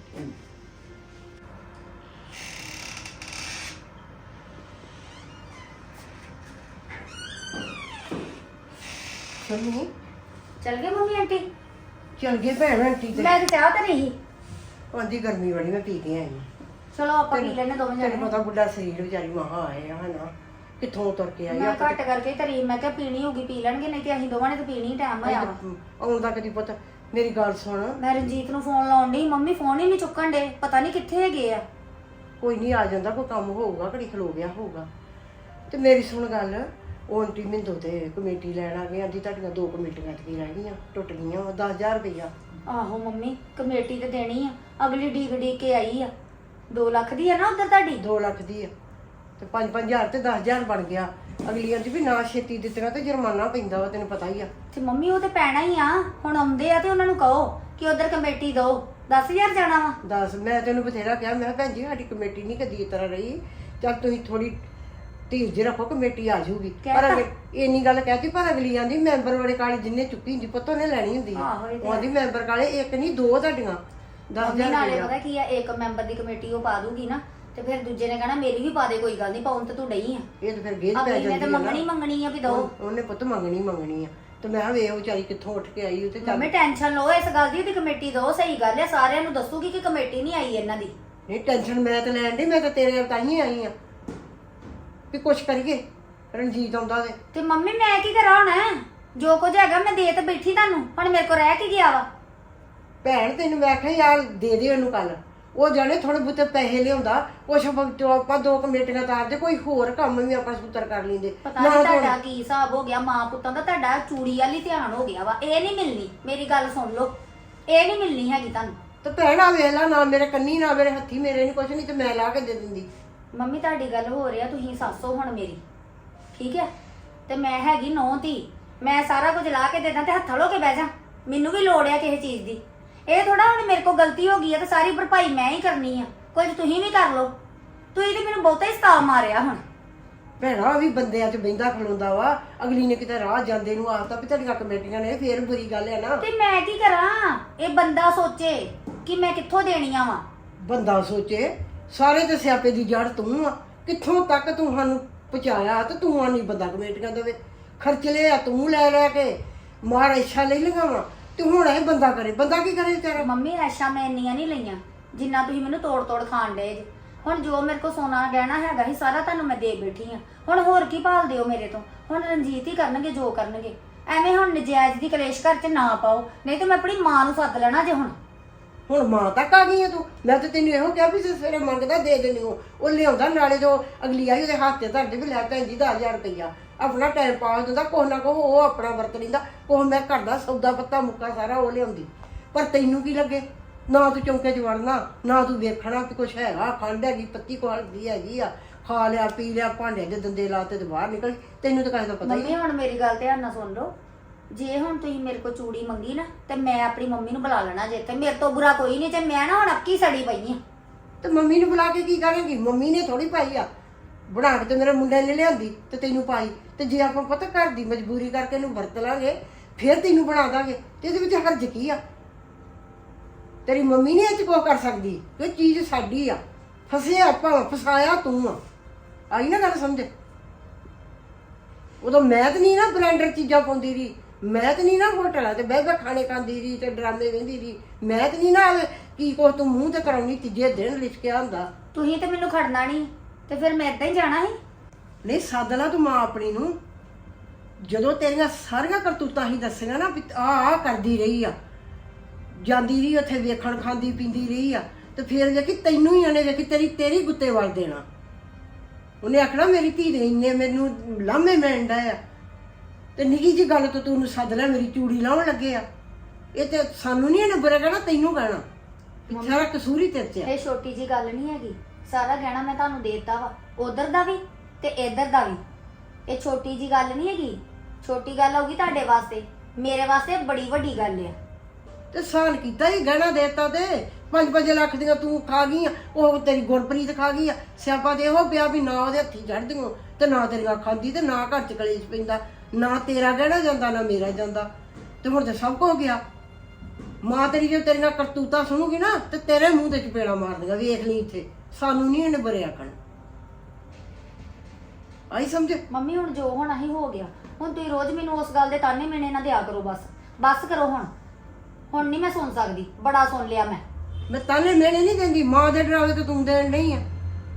ਸ਼ਮੀ ਚਲ ਗਏ ਮੰਮੀ ਆਂਟੀ? ਚਲ ਗਏ ਭੈਣ ਆਂਟੀ ਤੇ। ਮੈਂ ਤਾਂ ਚਾਹ ਤਾਂ ਨਹੀਂ ਆਂਦੀ ਗਰਮੀ ਬੜੀ ਮੈਂ ਪੀ ਕੇ ਆਈ ਹਾਂ। ਚਲੋ ਆਪਾਂ ਪੀ ਲੈਣੇ ਦੋਵੇਂ ਤੈਨੂੰ ਜਣੇ। ਪਤਾ ਬੁੱਢਾ ਸਰੀਰ ਵਿਚਾਰੀ ਮਹਾ ਆਏ ਆ ਹਨਾ ਕਿੱਥੋਂ ਤੁਰ ਕੇ ਆਈ ਮੈਂ ਆਪਾਂ ਘੱਟ ਕਰਕੇ ਤਰੀ ਮੈਂ ਕਿਹਾ ਪੀਣੀ ਹੋਗੀ ਪੀ ਲੈਣਗੇ ਨਹੀਂ ਤੇ ਅਸੀਂ ਦੋਵਾਂ ਨੇ ਤਾਂ ਪੀਣੀ ਟਾਈਮ ਹੋਇਆ। ਵਾ ਆਉਂਦਾ ਕਦੀ ਪੁੱਤ ਮੇਰੀ ਗੱਲ ਸੁਣ। ਮੈਂ ਰਣਜੀਤ ਨੂੰ ਫੋਨ ਲਾਉਣ ਡਈ ਮੰਮੀ ਫੋਨ ਹੀ ਨਹੀਂ ਚੁੱਕਣ ਡੇ ਪਤਾ ਨਹੀਂ ਕਿੱਥੇ ਹੈਗੇ ਆ। ਕੋਈ ਨਹੀਂ ਆ ਜਾਂਦਾ ਕੋਈ ਕੰਮ ਹੋਊਗਾ ਘੜੀ ਖਲੋ ਗਿਆ ਹੋਊਗਾ। ਤੇ ਮੇਰੀ ਸੁਣ ਗੱਲ ਉਹ ਆਂਟੀ ਮਿੰਦੋ ਤੇ ਕਮੇਟੀ ਲੈਣ ਆ ਗਏ ਆਂਦੀ ਤੁਹਾਡੀਆਂ ਦੋ ਕਮੇਟੀਆਂ ਤੇ ਰਹਿ ਗਈਆਂ ਟੁੱਟ ਗਈਆਂ 10000 ਰੁਪਈਆ। ਆਹੋ ਮੰਮੀ ਕਮੇਟੀ ਤੇ ਦੇਣੀ ਆ। ਅਗਲੀ ਡੀਕ ਡੀਕ ਕੇ ਆਈ ਆ। 2 ਲੱਖ ਦੀ ਆ ਨਾ ਉਧਰ ਤੁਹਾਡੀ? 2 ਲੱਖ ਦੀ ਆ। ਤੇ 5-5000 ਤੇ 10000 ਬਣ ਗਿਆ। ਅਗਲੀਆਂ ਦੀ ਵੀ ਨਾ ਛੇਤੀ ਦਿੱਤੀਆਂ ਤੇ ਜੁਰਮਾਨਾ ਪੈਂਦਾ ਵਾ ਤੈਨੂੰ ਪਤਾ ਹੀ ਆ। ਤੇ ਮੰਮੀ ਉਹ ਤੇ ਪੈਣਾ ਹੀ ਆ। ਹੁਣ ਆਉਂਦੇ ਆ ਤੇ ਉਹਨਾਂ ਨੂੰ ਕਹੋ ਕਿ ਉਧਰ ਕਮੇਟੀ ਦਿਓ 10000 ਜਾਣਾ ਵਾ। ਦੱਸ ਮੈਂ ਤੈਨੂੰ ਬਥੇਰਾ ਕਿਹਾ ਮੈਂ ਕਿਹਾ ਭੈਣ ਜੀ ਸਾਡੀ ਕਮੇਟੀ ਨਹੀਂ ਕਦੀ ਇਸ ਤਰ੍ਹਾਂ ਰਹੀ। ਚੱਲ ਤੁਸੀਂ ਥੋੜੀ ਧੀਰਜ ਰੱਖੋ ਕਮੇਟੀ ਆ ਜਾਊਗੀ। ਪਰ ਕਹਿਤਾ। ਅਗਲੇ- ਇੰਨੀ ਗੱਲ ਕਹਿਤੀ ਪਰ ਅਗਲੀ ਆਂਦੀ ਮੈਂਬਰ ਵਾਲੇ ਕਾਲੀ ਜਿੰਨੇ ਚੁੱਕੀ ਹੁੰਦੀ ਪੁੱਤ ਉਹਨੇ ਲੈਣੀ ਹੁੰਦੀ ਆ। ਆਹੋ ਇਹ ਤੇ ਮੈਂਬਰ ਕਾਲੇ ਇੱਕ ਨਹੀਂ ਦੋ ਤੁਹਾਡੀਆਂ ਮੰਮੀ ਨਾਲੇ 10000 ਪਤਾ ਕੀ ਆ ਇੱਕ ਮੈਂਬਰ ਦੀ ਕਮੇਟੀ ਉਹ ਪਾ ਦੂਗੀ ਨਾ ਤੇ ਫਿਰ ਦੂਜੇ ਨੇ ਕਹਿਣਾ ਮੇਰੀ ਵੀ ਪਾ ਦੇ ਕੋਈ ਗੱਲ ਨਹੀਂ ਪਾਉਣ ਤੇ ਤੂੰ ਡਈ ਆ। ਇਹ ਤਾਂ ਫਿਰ ਗੇਜ ਪੈ ਅਗਲੀ ਜਾਂਦੀ ਨੇ ਤੇ ਆ ਨਾ। ਮੰਗਣੀ ਮੰਗਣੀ ਆ ਵੀ ਦੋ। ਉਹ- ਉਹਨੇ ਪੁੱਤ ਮੰਗਣੀ ਮੰਗਣੀ ਆ। ਤੇ ਮੈਂ ਕਿਹਾ ਵੇ ਉਹ ਵਿਚਾਰੀ ਕਿੱਥੋਂ ਉੱਠ ਕੇ ਆਈ ਉਹ ਤੇ ਚੱਲ ਮੰਮੀ ਟੈਨਸ਼ਨ ਲਓ ਇਸ ਗੱਲ ਦੀ ਉਹਦੀ ਕਮੇਟੀ ਦੋ ਸਹੀ ਗੱਲ ਆ। ਸਾਰਿਆਂ ਨੂੰ ਦੱਸੂਗੀ ਕਿ ਕਮੇਟੀ ਨਹੀਂ ਆਈ ਇਹਨਾਂ ਦੀ। ਨਹੀਂ ਟੈਨਸ਼ਨ ਮੈਂ ਤਾਂ ਲੈਣ ਦੀ ਮੈਂ ਤਾਂ ਤੇਰੇ ਤਾਂ ਹੀ ਆਈ ਆ। ਵੀ ਕੁਛ ਕਰੀਏ ਰਣਜੀਤ ਆਉਂਦਾ ਤੇ। ਤੇ ਮੰਮੀ ਮੈਂ ਕੀ ਕਰਾਂ ਹੁਣ? ਜੋ ਕੁਝ ਹੈਗਾ ਮੈਂ ਦੇ ਤੇ ਬੈਠੀ ਤੁਹਾਨੂੰ। ਹੁਣ ਮੇਰੇ ਕੋਲ ਰਹਿ ਕੀ ਗਿਆ ਵਾ? ਭੈਣ ਤੈਨੂੰ ਮੈਂ ਆਖਿਆ ਯਾਰ ਦੇ ਦੇ ਉਹਨੂੰ ਕੱਲ ਉਹ ਜਾਣੇ ਥੋੜੇ ਬਹੁਤੇ ਪੈਸੇ ਲਿਆਉਂਦਾ ਕੁਛ ਵਿੱਚੋਂ ਆਪਾਂ ਦੋ ਕਮੇਟੀਆਂ ਤਾਰਦੇ ਕੋਈ ਹੋਰ ਕੰਮ ਵੀ ਆਪਾਂ ਸੂਤਰ ਕਰ ਲੈਂਦੇ। ਪਤਾ ਨਹੀਂ ਤੁਹਾਡਾ ਕੀ ਹਿਸਾਬ ਹੋ ਗਿਆ ਮਾਂ ਪੁੱਤਾਂ ਦਾ ਤੁਹਾਡਾ ਚੂੜੀ ਵਾਲੀ ਧਿਆਨ ਹੋ ਗਿਆ ਵਾ। ਇਹ ਨਹੀਂ ਮਿਲਣੀ ਮੇਰੀ ਗੱਲ ਸੁਣ ਲਓ। ਇਹ ਨਹੀਂ ਮਿਲਣੀ ਹੈਗੀ ਤੁਹਾਨੂੰ। ਤੇ ਭੈਣਾ ਵੇਖ ਲਾ ਨਾ ਮੇਰੇ ਕੰਨੀ ਨਾ ਮੇਰੇ ਹੱਥੀ ਮੇਰੇ ਨਹੀਂ ਕੁਛ ਨਹੀਂ ਤੇ ਮੈਂ ਲਾ ਕੇ ਦੇ ਦਿੰਦੀ। ਮੰਮੀ ਤੁਹਾਡੀ ਗੱਲ ਹੋ ਰਹੀ ਆ ਤੁਸੀਂ ਸੱਸੋ ਹੁਣ ਮੇਰੀ। ਠੀਕ ਹੈ ਤੇ ਮੈਂ ਹੈਗੀ ਨੌ ਧੀ। ਮੈਂ ਸਾਰਾ ਕੁਝ ਲਾ ਕੇ ਦੇ ਦਾਂ ਤੇ ਹੱਥ ਲੋ ਕੇ ਬਹਿ ਜਾ। ਮੈਨੂੰ ਵੀ ਲੋੜ ਆ ਕਿਸੇ ਚੀਜ਼ ਦੀ। ਇਹ ਥੋੜਾ ਹੁਣ ਮੇਰੇ ਕੋਲ ਗਲਤੀ ਹੋ ਗਈ ਆ ਤੇ ਸਾਰੀ ਭਰਪਾਈ ਮੈਂ ਹੀ ਕਰਨੀ ਆ। ਕੁਝ ਤੁਸੀਂ ਵੀ ਕਰ ਲਓ। ਤੁਸੀਂ ਤੇ ਮੈਨੂੰ ਬਹੁਤਾ ਹੀ ਸਤਾ ਮਾਰਿਆ ਹੁਣ। ਭੈਣਾ ਉਹ ਵੀ ਬੰਦਿਆਂ 'ਚ ਬਹਿੰਦਾ ਖਲੋਂਦਾ ਵਾ। ਅਗਲੀ ਨੇ ਕਿਤੇ ਰਾਹ ਜਾਂਦੇ ਨੂੰ ਆਖਤਾ ਵੀ ਤੁਹਾਡੀਆਂ ਕਮੇਟੀਆਂ ਨੇ ਫੇਰ ਬੁਰੀ ਗੱਲ ਹੈ ਨਾ। ਤੇ ਮੈਂ ਕੀ ਕਰਾਂ? ਇਹ ਬੰਦਾ ਸੋਚੇ ਕਿ ਮੈਂ ਕਿੱਥੋਂ ਦੇਣੀਆਂ ਵਾ। ਬੰਦਾ ਸੋਚੇ ਸਾਰੇ ਤੇ ਸਿਆਪੇ ਦੀ ਜੜ ਤੂੰ ਆ। ਕਿੱਥੋਂ ਤੱਕ ਤੂੰ ਸਾਨੂੰ ਪਹੁੰਚਾਇਆ? ਤੇ ਤੂੰ ਆ ਨਹੀਂ ਬੰਦਾ ਕਮੇਟੀਆਂ ਦੇਵੇ। ਖਰਚ ਲਿਆ, ਤੂੰ ਲੈ ਲੈ ਕੇ ਮਾਰ ਇੱਛਾ ਲੈ ਲਗਾਵਾ। ਤੇ ਹੁਣ ਇਹ ਬੰਦਾ ਕਰੇ। ਬੰਦਾ ਕੀ ਕਰੇ ਤੇਰਾ ਮੰਮੀ, ਐਸ਼ਾ ਮੈਂ ਇੰਨੀਆਂ ਨਹੀਂ ਲਈਆਂ। ਜਿੰਨਾ ਤੁਸੀਂ ਮੈਨੂੰ ਤੋੜ ਤੋੜ ਖਾਣ ਦੇ ਜੇ। ਹੁਣ ਜੋ ਮੇਰੇ ਕੋ ਸੋਨਾ ਗਹਿਣਾ ਹੈਗਾ ਸੀ, ਸਾਰਾ ਤੁਹਾਨੂੰ ਮੈਂ ਦੇ ਬੈਠੀ ਆ। ਹੁਣ ਹੋਰ ਕੀ ਭਾਲ ਦਿਓ ਮੇਰੇ ਤੋਂ? ਹੁਣ ਰਣਜੀਤ ਹੀ ਕਰਨਗੇ, ਜੋ ਕਰਨਗੇ। ਐਵੇਂ ਹੁਣ ਨਜਾਇਜ਼ ਦੀ ਕਲੇਸ਼ ਘਰ ਚ ਨਾ ਪਾਓ। ਨਹੀਂ ਤੇ ਮੈਂ ਆਪਣੀ ਮਾਂ ਨੂੰ ਸੱਦ ਲੈਣਾ ਜੇ ਹੁਣ। ਹੁਣ ਮਾਂ ਤੱਕ ਆ ਗਈ ਹੈ ਤੂੰ। ਮੈਂ ਤਾਂ ਤੈਨੂੰ ਇਹੋ ਕਿਹਾ ਵੀ ਜੇ ਸਵੇਰੇ ਮੰਗਦਾ ਦੇ ਦੇਣੀ ਉਹ ਉਹ ਲਿਆਉਂਦਾ ਨਾਲੇ ਜੋ ਅਗਲੀ ਆਈ ਉਹਦੇ ਹੱਥ ਤੇ ਧਰਦੇ ਵੀ ਲੈ ਭੈਣ ਜੀ 10000 ਰੁਪਈਆ। ਆਪਣਾ ਟਾਈਮ ਪਾਸ ਦਿੰਦਾ ਕੋਹ ਨਾ ਕੋਹ ਉਹ ਆਪਣਾ ਵਰਤ ਲੈਂਦਾ। ਕੋਹ ਮੈਂ ਘਰ ਦਾ ਸੌਦਾ ਪੱਤਾ ਮੁੱਕਾ ਸਾਰਾ ਉਹ ਲਿਆਉਂਦੀ। ਪਰ ਤੈਨੂੰ ਕੀ ਲੱਗੇ? ਨਾ ਤੂੰ ਚੌਂਕੇ 'ਚ ਵੜਨਾ ਨਾ ਤੂੰ ਵੇਖਣਾ ਕਿ ਕੁਛ ਹੈਗਾ ਖੰਡ ਹੈਗੀ ਪੱਤੀ ਕੁਆਲਦੀ ਹੈਗੀ ਆ। ਖਾ ਲਿਆ ਪੀ ਲਿਆ ਭਾਂਡੇ ਦੇ ਦੰਦੇ ਲਾਤੇ ਤੇ ਬਾਹਰ ਨਿਕਲ। ਗਈ। ਤੈਨੂੰ ਤਾਂ ਕਾਹਦਾ ਪਤਾ ਹੀ ਮੰਮੀ ਹੁਣ ਮੇਰੀ ਗੱਲ ਧਿਆਨ ਨਾਲ ਸੁਣ ਲਓ। ਜੇ ਹੁਣ ਤੁਸੀਂ ਮੇਰੇ ਕੋਲ ਚੂੜੀ ਮੰਗੀ ਨਾ, ਤੇ ਮੈਂ ਆਪਣੀ ਮੰਮੀ ਨੂੰ ਬੁਲਾ ਲੈਣਾ ਜੇ, ਤੇ ਮੇਰੇ ਤੋਂ ਬੁਰਾ ਕੋਈ ਨਹੀਂ ਤੇ ਮੈਂ ਨਾ ਹੁਣ ਅੱਕੀ ਸੜੀ ਪਈ ਆ। ਤੇ ਮੰਮੀ ਨੂੰ ਬੁਲਾ ਕੇ ਕੀ ਕਰਾਂਗੀ? ਮੰਮੀ ਨੇ ਥੋੜੀ ਪਾਈ ਆ। ਬਣਾ ਕੇ ਤੇ ਮੇਰੇ ਮੁੰਡੇ ਨੇ ਲਿਆਂਦੀ ਤੇ ਤੈਨੂੰ ਪਾਈ। ਤੇ ਜੇ ਆਪਾਂ ਪਤਾ ਘਰ ਦੀ ਮਜਬੂਰੀ ਕਰਕੇ ਇਹਨੂੰ ਵਰਤ ਲਾਂਗੇ, ਫਿਰ ਤੈਨੂੰ ਬਣਾ ਦਾਂਗੇ। ਤੇ ਇਹਦੇ ਵਿੱਚ ਹਰਜ ਕੀ ਆ? ਤੇਰੀ ਮੰਮੀ ਨੇ ਇਹ ਚ ਕੋ ਕਰ ਸਕਦੀ। ਇਹ ਚੀਜ਼ ਸਾਡੀ ਆ। ਫਸੇ ਆਪਾਂ, ਫਸਾਇਆ ਤੂੰ ਆ। ਆਈ ਨਾ ਗੱਲ ਸਮਝ? ਉਦੋਂ ਮੈਂ ਤਾਂ ਨਹੀਂ ਨਾ ਬ੍ਰਾਂਡਰ ਚੀਜ਼ਾਂ ਪਾਉਂਦੀ ਰਹੀ। ਮੈਂ ਤਾਂ ਨਹੀਂ ਨਾ ਹੋਟਲਾਂ ਤੇ ਬਹਿ ਬਹਿ ਖਾਣੇ ਖਾਂਦੀ ਰਹੀ ਤੇ ਡਰਾਮੇ ਵੇਂਦੀ ਰਹੀ ਮੈਂ ਤਾਂ ਨਹੀਂ ਨਾ ਕੀ ਕੋ ਤੂੰ ਮੂੰਹ ਤੇ ਕਰਾਉਣੀ ਤੀਜੇ ਦਿਨ ਲਿਖਿਆ ਹੁੰਦਾ ਤੁਸੀਂ ਤੇ ਮੈਨੂੰ ਖੜਨਾ ਨਹੀਂ ਤੇ ਫਿਰ ਮੈਂ ਏਦਾਂ ਹੀ ਜਾਣਾ ਸੀ? ਨਹੀਂ ਸੱਦ ਲਾ ਤੂੰ ਮਾਂ ਆਪਣੀ ਨੂੰ। ਜਦੋਂ ਤੇਰੀਆਂ ਸਾਰੀਆਂ ਕਰਤੂਤਾਂ ਹੀ ਦੱਸੀਆਂ ਨਾ ਆ ਆ ਕਰਦੀ ਰਹੀ ਆ। ਜਾਂਦੀ ਰਹੀ ਉੱਥੇ ਵੇਖਣ ਖਾਂਦੀ ਪੀਂਦੀ ਰਹੀ ਆ। ਤੇ ਫਿਰ ਵੇਖੀ ਤੈਨੂੰ ਹੀ ਆਨੇ ਵੇਖੀ ਤੇਰੀ ਤੇਰੀ ਗੁੱਤੇ ਵੱਲ ਦੇਣਾ। ਉਹਨੇ ਆਖਣਾ ਮੇਰੀ ਧੀ ਦੇ ਇੰਨੇ ਮੈਨੂੰ ਲਾਮੇ ਮਿਲਦਾ ਆ। ਤੇ ਨਿੱਕੀ ਜੀ ਗੱਲ ਤੋਂ ਤੂੰ ਉਹਨੂੰ ਸੱਦ ਲੈ ਮੇਰੀ ਚੂੜੀ ਲਾਉਣ ਲੱਗੇ ਆ। ਇਹ ਤੇ ਸਾਨੂੰ ਨਹੀਂ ਇਹਨੇ ਬੁਰਾ ਕਹਿਣਾ ਤੈਨੂੰ ਕਹਿਣਾ। ਵੀ ਸਾਰਾ ਕਸੂਰ ਹੀ ਤੇਰੇ 'ਚ ਆ। ਇਹ ਛੋਟੀ ਜੀ ਗੱਲ ਨਹੀਂ ਹੈਗੀ। ਸਾਰਾ ਗਹਿਣਾ ਮੈਂ ਤੁਹਾਨੂੰ ਦੇਤਾ ਵਾ। ਉਧਰ ਦਾ ਵੀ ਤੇ ਇੱਧਰ ਦਾ ਵੀ। ਇਹ ਛੋਟੀ ਜੀ ਗੱਲ ਨਹੀਂ ਹੈਗੀ। ਛੋਟੀ ਗੱਲ ਹੋਗੀ ਤੁਹਾਡੇ ਵਾਸਤੇ। ਮੇਰੇ ਵਾਸਤੇ ਬੜੀ ਵੱਡੀ ਗੱਲ ਆ। ਤੇ ਸਾਲ ਕੀਤਾ ਹੀ ਗਹਿਣਾ ਦੇਤਾ ਤੇ। 5-5 ਲੱਖ ਦੀਆਂ ਤੂੰ ਖਾ ਗਈ ਆ। ਉਹ ਤੇਰੀ ਗੁਰਪ੍ਰੀਤ ਖਾ ਗਈ ਆ। ਸਿਆਪਾ ਤੇ ਇਹੋ ਪਿਆ ਵੀ ਨਾ ਉਹਦੇ ਹੱਥੀ ਚੜਦੀਆਂ ਤੇ ਨਾ ਤੇਰੀਆਂ ਖਾਂਦੀ ਤੇ ਨਾ ਘਰ ਚ ਕਲੇਸ਼ ਪੈਂਦਾ। ਨਾ ਤੇਰਾ ਗਹਿਣਾ ਜਾਂਦਾ ਨਾ ਮੇਰਾ ਜਾਂਦਾ। ਤੇ ਹੁਣ ਤੇ ਸਭ ਹੋ ਗਿਆ। ਮਾਂ ਤੇਰੀ ਜੇ ਤੇਰੀਆਂ ਕਰਤੂਤਾਂ ਸੁਣੂਗੀ ਨਾ ਤੇ ਤੇਰੇ ਮੂੰਹ ਤੇ ਚਪੇੜਾ ਮਾਰਦੀਆਂ ਵੇਖ ਲਈ ਇੱਥੇ। ਸਾਨੂੰ ਨਹੀਂ ਇਹਨੇ ਬਰਿਆ ਕਣ ਆਈ ਸਮਝ? ਮੰਮੀ ਹੁਣ ਜੋ ਹੋਣਾ ਹੀ ਹੋ ਗਿਆ। ਹੁਣ ਤੁਸੀਂ ਰੋਜ਼ ਮੈਨੂੰ ਉਸ ਗੱਲ ਦੇ ਤਾਨੇ ਮੇਣੇ ਨਾ ਦਿਆ ਕਰੋ ਬਸ। ਬਸ ਕਰੋ ਹੁਣ। ਹੁਣ ਨਹੀਂ ਮੈਂ ਸੁਣ ਸਕਦੀ। ਬੜਾ ਸੁਣ ਲਿਆ ਮੈਂ। ਮੈਂ ਤਾਨੇ ਮੇਣੇ ਨਹੀਂ ਦਿੰਦੀ। ਮਾਂ ਦੇ ਡਰਾਵੇ ਤੇ ਤੂੰ ਦੇਣ ਨਹੀਂ ਆ।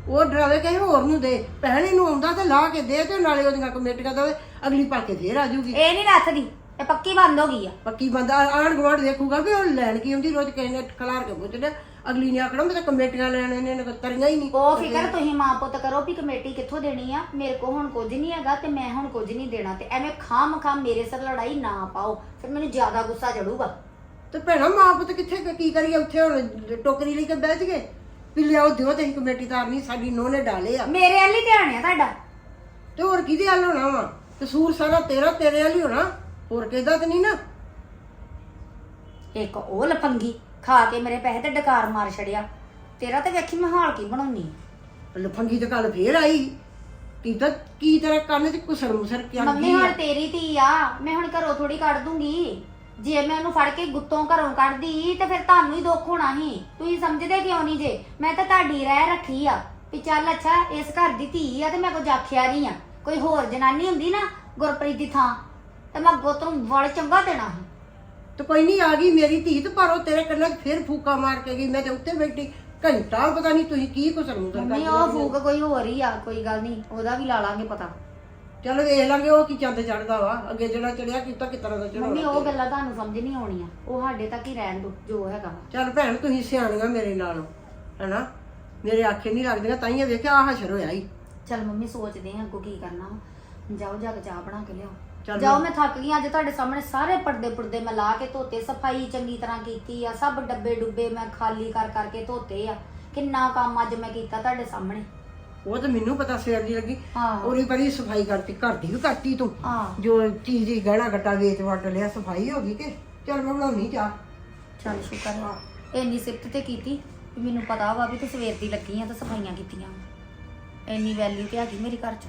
ਉਹ ਡਰਾਵੇ ਕਿਸੇ ਹੋਰ ਨੂੰ ਦੇ ਭੈਣ ਨੂੰ ਆਉਂਦਾ ਤੇ ਲਾ ਕੇ ਦੇ ਤੇ ਨਾਲੇ ਉਹਦੀਆਂ ਕਮੇਟੀਆਂ ਦੇਵੇ ਅਗਲੀ ਪਾ ਕੇ ਫੇਰ ਆ ਜਾਊਗੀ। ਇਹ ਨਹੀਂ ਰੱਥਦੀ ਇਹ ਪੱਕੀ ਬੰਦ ਹੋ ਗਈ ਆ। ਪੱਕੀ ਬੰਦਾ ਆਣ ਗਵਾਂਡ ਦੇਖੂਗਾ ਵੀ ਉਹ ਲੈਣ ਕੀ ਹੁੰਦੀ ਰੋਜ਼ ਕਿਸੇ ਨੇ ਖਲਾਰ ਕੇ ਪੁੱਛ ਲਿਆ ਅਗਲੀ ਨੇ ਆਖਣਾ ਮੈਂ ਤਾਂ ਕਮੇਟੀਆਂ ਲੈਣ ਇਹਨੇ ਨੇ ਤਰੀਆਂ ਹੀ ਨਹੀਂ ਉਹ ਫਿਕਰ ਤੁਸੀਂ ਮਾਂ ਪੁੱਤ ਕਰੋ ਵੀ ਕਮੇਟੀ ਕਿੱਥੋਂ ਦੇਣੀ ਆ ਮੇਰੇ ਕੋ ਹੁਣ ਕੁਝ ਨਹੀਂ ਹੈਗਾ ਤੇ ਮੈਂ ਹੁਣ ਕੁਝ ਨਹੀਂ ਦੇਣਾ ਤੇ ਐਵੇਂ ਖਾਮ ਖਾਮ ਮੇਰੇ ਸਿਰ ਲੜਾਈ ਨਾ ਪਾਓ ਫਿਰ ਮੈਨੂੰ ਜ਼ਿਆਦਾ ਗੁੱਸਾ ਚੜੂਗਾ। ਤੇ ਭੈਣਾ ਮਾਂ ਪੁੱਤ ਕਿੱਥੇ ਕ- ਕੀ ਕਰੀਏ ਉੱਥੇ ਹੁਣ ਟੋਕਰੀ ਲਈ ਕੇ ਬੈਠ ਗਏ ਵੀ ਲਿਆਓ ਦਿਓ ਤੇ ਅਸੀਂ ਕਮੇਟੀ ਤਾਰਨੀ ਸਾਡੀ ਨੋਹ ਨੇ ਡਾਲੇ ਆ। ਮੇਰੇ ਵੱਲ ਹੀ ਧਿਆਨ ਆ ਤੁਹਾਡਾ। ਤੇ ਹੋਰ ਕਿਹਦੇ ਹੱਲ ਹੋਣਾ ਵਾ? ਕਸੂਰ ਸਾਰਾ ਤੇਰਾ ਤੇਰੇ ਵਾਲੀ ਹੋਣਾ। ਹੋਰ ਕਿਹਦਾ ਤੇ ਨਹੀਂ ਨਾ? ਇੱਕ ਉਹ ਲਫੰਗੀ ਖਾ ਕੇ ਮੇਰੇ ਪੈਸੇ ਤੇ ਡਕਾਰ ਮਾਰ ਛੜਿਆ। ਤੇਰਾ ਤੇ ਵੇਖੀ ਮੈਂ ਹਾਲ ਕੀ ਬਣਾਉਣੀ ਲਫੰਗੀ ਤੇ ਕੱਲ ਫੇਰ ਆਈ। ਕੀ ਤਾਂ ਕੀ ਤੇਰਾ ਕੰਨ 'ਚ ਕੁਸਰ ਮੁਸਰ ਕੀ ਮੰਮੀ ਹੁਣ ਤੇਰੀ ਧੀ ਆ ਮੈਂ ਹੁਣ ਘਰੋਂ ਥੋੜੀ ਕੱਢ ਦੂੰਗੀ। ਜੇ ਮੈਂ ਉਹਨੂੰ ਫੜ ਕੇ ਗੁੱਤੋਂ ਘਰੋਂ ਕੱਢਦੀ ਤੇ ਫਿਰ ਤੁਹਾਨੂੰ ਹੀ ਦੁੱਖ ਹੋਣਾ ਸੀ ਤੁਸੀਂ ਸਮਝਦੇ ਕਿਉਂ ਨਹੀਂ ਜੇ? ਮੈਂ ਤਾਂ ਤੁਹਾਡੀ ਰਹਿ ਰੱਖੀ ਆ ਵੀ ਚੱਲ ਅੱਛਾ ਇਸ ਘਰ ਦੀ ਧੀ ਆ ਤੇ ਮੈਂ ਕੁਝ ਆਖਿਆ ਨਹੀਂ ਆ। ਕੋਈ ਹੋਰ ਜਨਾਨੀ ਹੁੰਦੀ ਨਾ ਗੁਰਪ੍ਰੀਤ ਦੀ ਥਾਂ ਤੇ ਮੈਂ ਗੁੱਤ ਨੂੰ ਵੜ ਚੰਗਾ ਦੇਣਾ ਸੀ। ਤੇ ਕੋਈ ਨਹੀਂ ਆ ਗਈ ਮੇਰੀ ਧੀ ਤੇ ਪਰ ਉਹ ਤੇਰੇ ਕੰਨਾਂ 'ਚ ਫੇਰ ਫੂਕਾ ਮਾਰ ਕੇ ਗਈ ਮੈਂ ਤੇ ਉੱਤੇ ਬੈਠੀ। ਘੰਟਾ ਪਤਾ ਨਹੀਂ ਤੁਸੀਂ ਕੀ ਕੁਸਰ ਮੁਸਰ ਮੰਮੀ ਉਹ ਫੂਕ ਕੋਈ ਹੋਰ ਹੀ ਆ ਕੋਈ ਗੱਲ ਨਹੀਂ ਉਹਦਾ ਵੀ ਲਾ ਲਾਂਗੇ ਪਤਾ। ਚਲੋ ਵੇਖ ਲਾਂਗੇ ਉਹ ਕੀ ਚੰਦ ਚੜਦਾ ਵਾ ਅੱਗੇ ਜਿਹੜਾ ਚੜਿਆ ਕੀਤਾ ਕਿਤਨਾ ਦਾ ਮੰਮੀ ਉਹ ਗੱਲਾਂ ਤੁਹਾਨੂੰ ਸਮਝ ਨਹੀਂ ਆਉਣੀਆਂ। ਉਹ ਸਾਡੇ ਤੱਕ ਹੀ ਰਹਿਣ ਦੋ ਜੋ ਹੈਗਾ। ਚੱਲ ਭੈਣ ਤੁਸੀਂ ਸਿਆਣੀਆਂ ਮੇਰੇ ਨਾਲੋਂ ਹਨਾ? ਮੇਰੇ ਆਖੇ ਨਹੀਂ ਲੱਗਦੀਆਂ ਤਾਂ ਹੀ ਵੇਖਿਆ ਆਹ ਹਸ਼ਰ ਹੋਇਆ ਹੀ ਚੱਲ ਮੰਮੀ ਸੋਚਦੇ ਆ ਅੱਗੋਂ ਕੀ ਕਰਨਾ ਵਾ। ਜਾਓ ਜਾ ਕੇ ਚਾਹ ਬਣਾ ਕੇ ਲਿਆਓ। ਚੱਲ ਜਾਓ ਮੈਂ ਥੱਕ ਗਈ ਅੱਜ ਤੁਹਾਡੇ ਸਾਹਮਣੇ ਸਾਰੇ ਪਰਦੇ ਪੁਰਦੇ ਮੈਂ ਲਾ ਕੇ ਧੋਤੇ ਸਫ਼ਾਈ ਚੰਗੀ ਤਰ੍ਹਾਂ ਕੀਤੀ ਆ ਸਭ ਡੱਬੇ ਡੁੱਬੇ ਮੈਂ ਖਾਲੀ ਕਰ ਕਰਕੇ ਧੋਤੇ ਆ। ਕਿੰਨਾ ਕੰਮ ਅੱਜ ਮੈਂ ਕੀਤਾ ਤੁਹਾਡੇ ਸਾਹਮਣੇ। ਉਹ ਤਾਂ ਮੈਨੂੰ ਪਤਾ ਸਵੇਰ ਦੀ ਲੱਗੀ। ਹਾਂ। ਉਹਦੀ ਬੜੀ ਸਫ਼ਾਈ ਕਰਤੀ ਘਰ ਦੀ ਵੀ ਕਰਤੀ ਤੂੰ। ਹਾਂ। ਜੋ ਚੀਜ਼ ਦੀ ਗਹਿਣਾ ਗੱਟਾ ਵੇਚ ਵਟ ਲਿਆ ਸਫ਼ਾਈ ਹੋ ਗਈ ਕਿ? ਚੱਲ ਮੈਂ ਬਣਾਉਣੀ ਚਾਹ। ਚੱਲ ਸ਼ੁਕਰ ਆ। ਇੰਨੀ ਸਿਫਤ ਤੇ ਕੀਤੀ ਵੀ ਮੈਨੂੰ ਪਤਾ ਵਾ ਵੀ ਤੂੰ ਸਵੇਰ ਦੀ ਲੱਗੀ ਆ ਤੇ ਸਫਾਈਆਂ ਕੀਤੀਆਂ। ਇੰਨੀ ਵੈਲਿਊ ਤੇ ਹੈਗੀ ਮੇਰੀ ਘਰ 'ਚ।